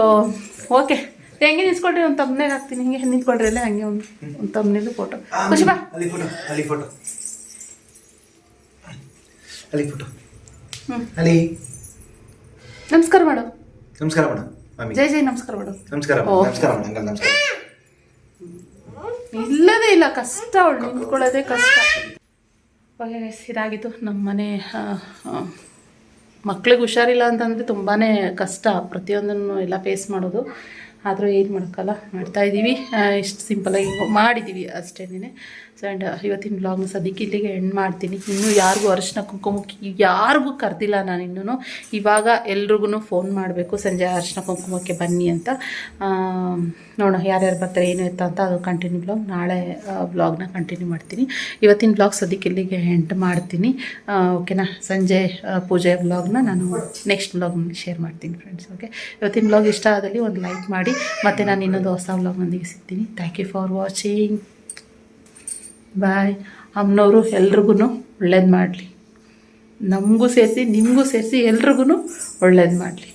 ಓಕೆ ಹೆಂಗೆ ನಿಂತ್ಕೊಂಡ್ರಿ? ಒಂದು ತಮ್ಮನೇಲಿ ಹಾಕ್ತೀನಿ. ಹಿಂಗೆ ನಿಂತ್ಕೊಂಡ್ರಿ ಅಲ್ಲೇ ಹಂಗೆ ಒಂದು ಒಂದು ತಮ್ಮನೇಲಿ ಫೋಟೋ ಖುಷಿ ಬಾ. ಅಲ್ಲಿ ಫೋಟೋ ಅಲ್ಲಿ ಫೋಟೋ ಅಲ್ಲಿ ಫೋಟೋ ಅಲ್ಲಿ ನಮಸ್ಕಾರ ಮಾಡು. ನಮಸ್ಕಾರ ಮಮ್ಮಿ ಜೈ ಜೈ ನಮಸ್ಕಾರ ಮಾಡು. ನಮಸ್ಕಾರ ನಮಸ್ಕಾರ ಅಂಕಲ್ ನಮಸ್ಕಾರ. ಇಲ್ಲದೇ ಇಲ್ಲ ಕಷ್ಟ ಅವಳು ನಿಂತ್ಕೊಳ್ಳೋದೇ ಕಷ್ಟ. ಇದಾಗಿತ್ತು. ನಮ್ಮ ಮನೆ ಮಕ್ಳಿಗೆ ಹುಷಾರಿಲ್ಲ ಅಂತಂದರೆ ತುಂಬಾ ಕಷ್ಟ ಪ್ರತಿಯೊಂದನ್ನು ಎಲ್ಲ ಫೇಸ್ ಮಾಡೋದು. ಆದರೂ ಏನು ಮಾಡೋಕ್ಕಲ್ಲ ಮಾಡ್ತಾಯಿದ್ದೀವಿ ಇಷ್ಟು ಸಿಂಪಲಾಗಿ ಮಾಡಿದ್ದೀವಿ ಅಷ್ಟೇನೇ ಸೊ ಆ್ಯಂಡ್ ಇವತ್ತಿನ ಬ್ಲಾಗ್ನ ಸದ್ಯಕ್ಕೆ ಇಲ್ಲಿಗೆ ಎಂಡ್ ಮಾಡ್ತೀನಿ. ಇನ್ನೂ ಯಾರಿಗೂ ಅರಿಶಿನ ಕುಂಕುಮಕ್ಕೆ ಯಾರಿಗೂ ಕರೆದಿಲ್ಲ ನಾನು ಇನ್ನೂ ಇವಾಗ ಎಲ್ರಿಗೂ ಫೋನ್ ಮಾಡಬೇಕು, ಸಂಜೆ ಅರಿಶಿನ ಕುಂಕುಮಕ್ಕೆ ಬನ್ನಿ ಅಂತ. ನೋಡೋಣ ಯಾರ್ಯಾರು ಬರ್ತಾರೆ, ಏನು ಎತ್ತ ಅಂತ ಅದು ಕಂಟಿನ್ಯೂ ಬ್ಲಾಗ್ ನಾಳೆ ಬ್ಲಾಗ್ನ ಕಂಟಿನ್ಯೂ ಮಾಡ್ತೀನಿ. ಇವತ್ತಿನ ಬ್ಲಾಗ್ ಸದ್ಯಕ್ಕೆ ಇಲ್ಲಿಗೆ ಎಂಡ್ ಮಾಡ್ತೀನಿ. ಓಕೆನಾ ಸಂಜೆ ಪೂಜೆ ಬ್ಲಾಗ್ನ ನಾನು ನೆಕ್ಸ್ಟ್ ಬ್ಲಾಗ್ನಲ್ಲಿ ಶೇರ್ ಮಾಡ್ತೀನಿ ಫ್ರೆಂಡ್ಸ್ ಓಕೆ ಇವತ್ತಿನ ಬ್ಲಾಗ್ ಇಷ್ಟ ಆದಲ್ಲಿ ಒಂದು ಲೈಕ್ ಮಾಡಿ. ಮತ್ತು ನಾನು ಇನ್ನೊಂದು ಹೊಸ ವ್ಲಾಗ್ನೊಂದಿಗೆ ಸಿಗ್ತೀನಿ. Thank you for watching bye ಅಮ್ಮನವರು ಎಲ್ರಿಗೂ ಒಳ್ಳೇದು ಮಾಡಲಿ. ನಮಗೂ ಸೇರಿಸಿ, ನಿಮಗೂ ಸೇರಿಸಿ ಎಲ್ರಿಗೂ ಒಳ್ಳೇದು ಮಾಡಲಿ.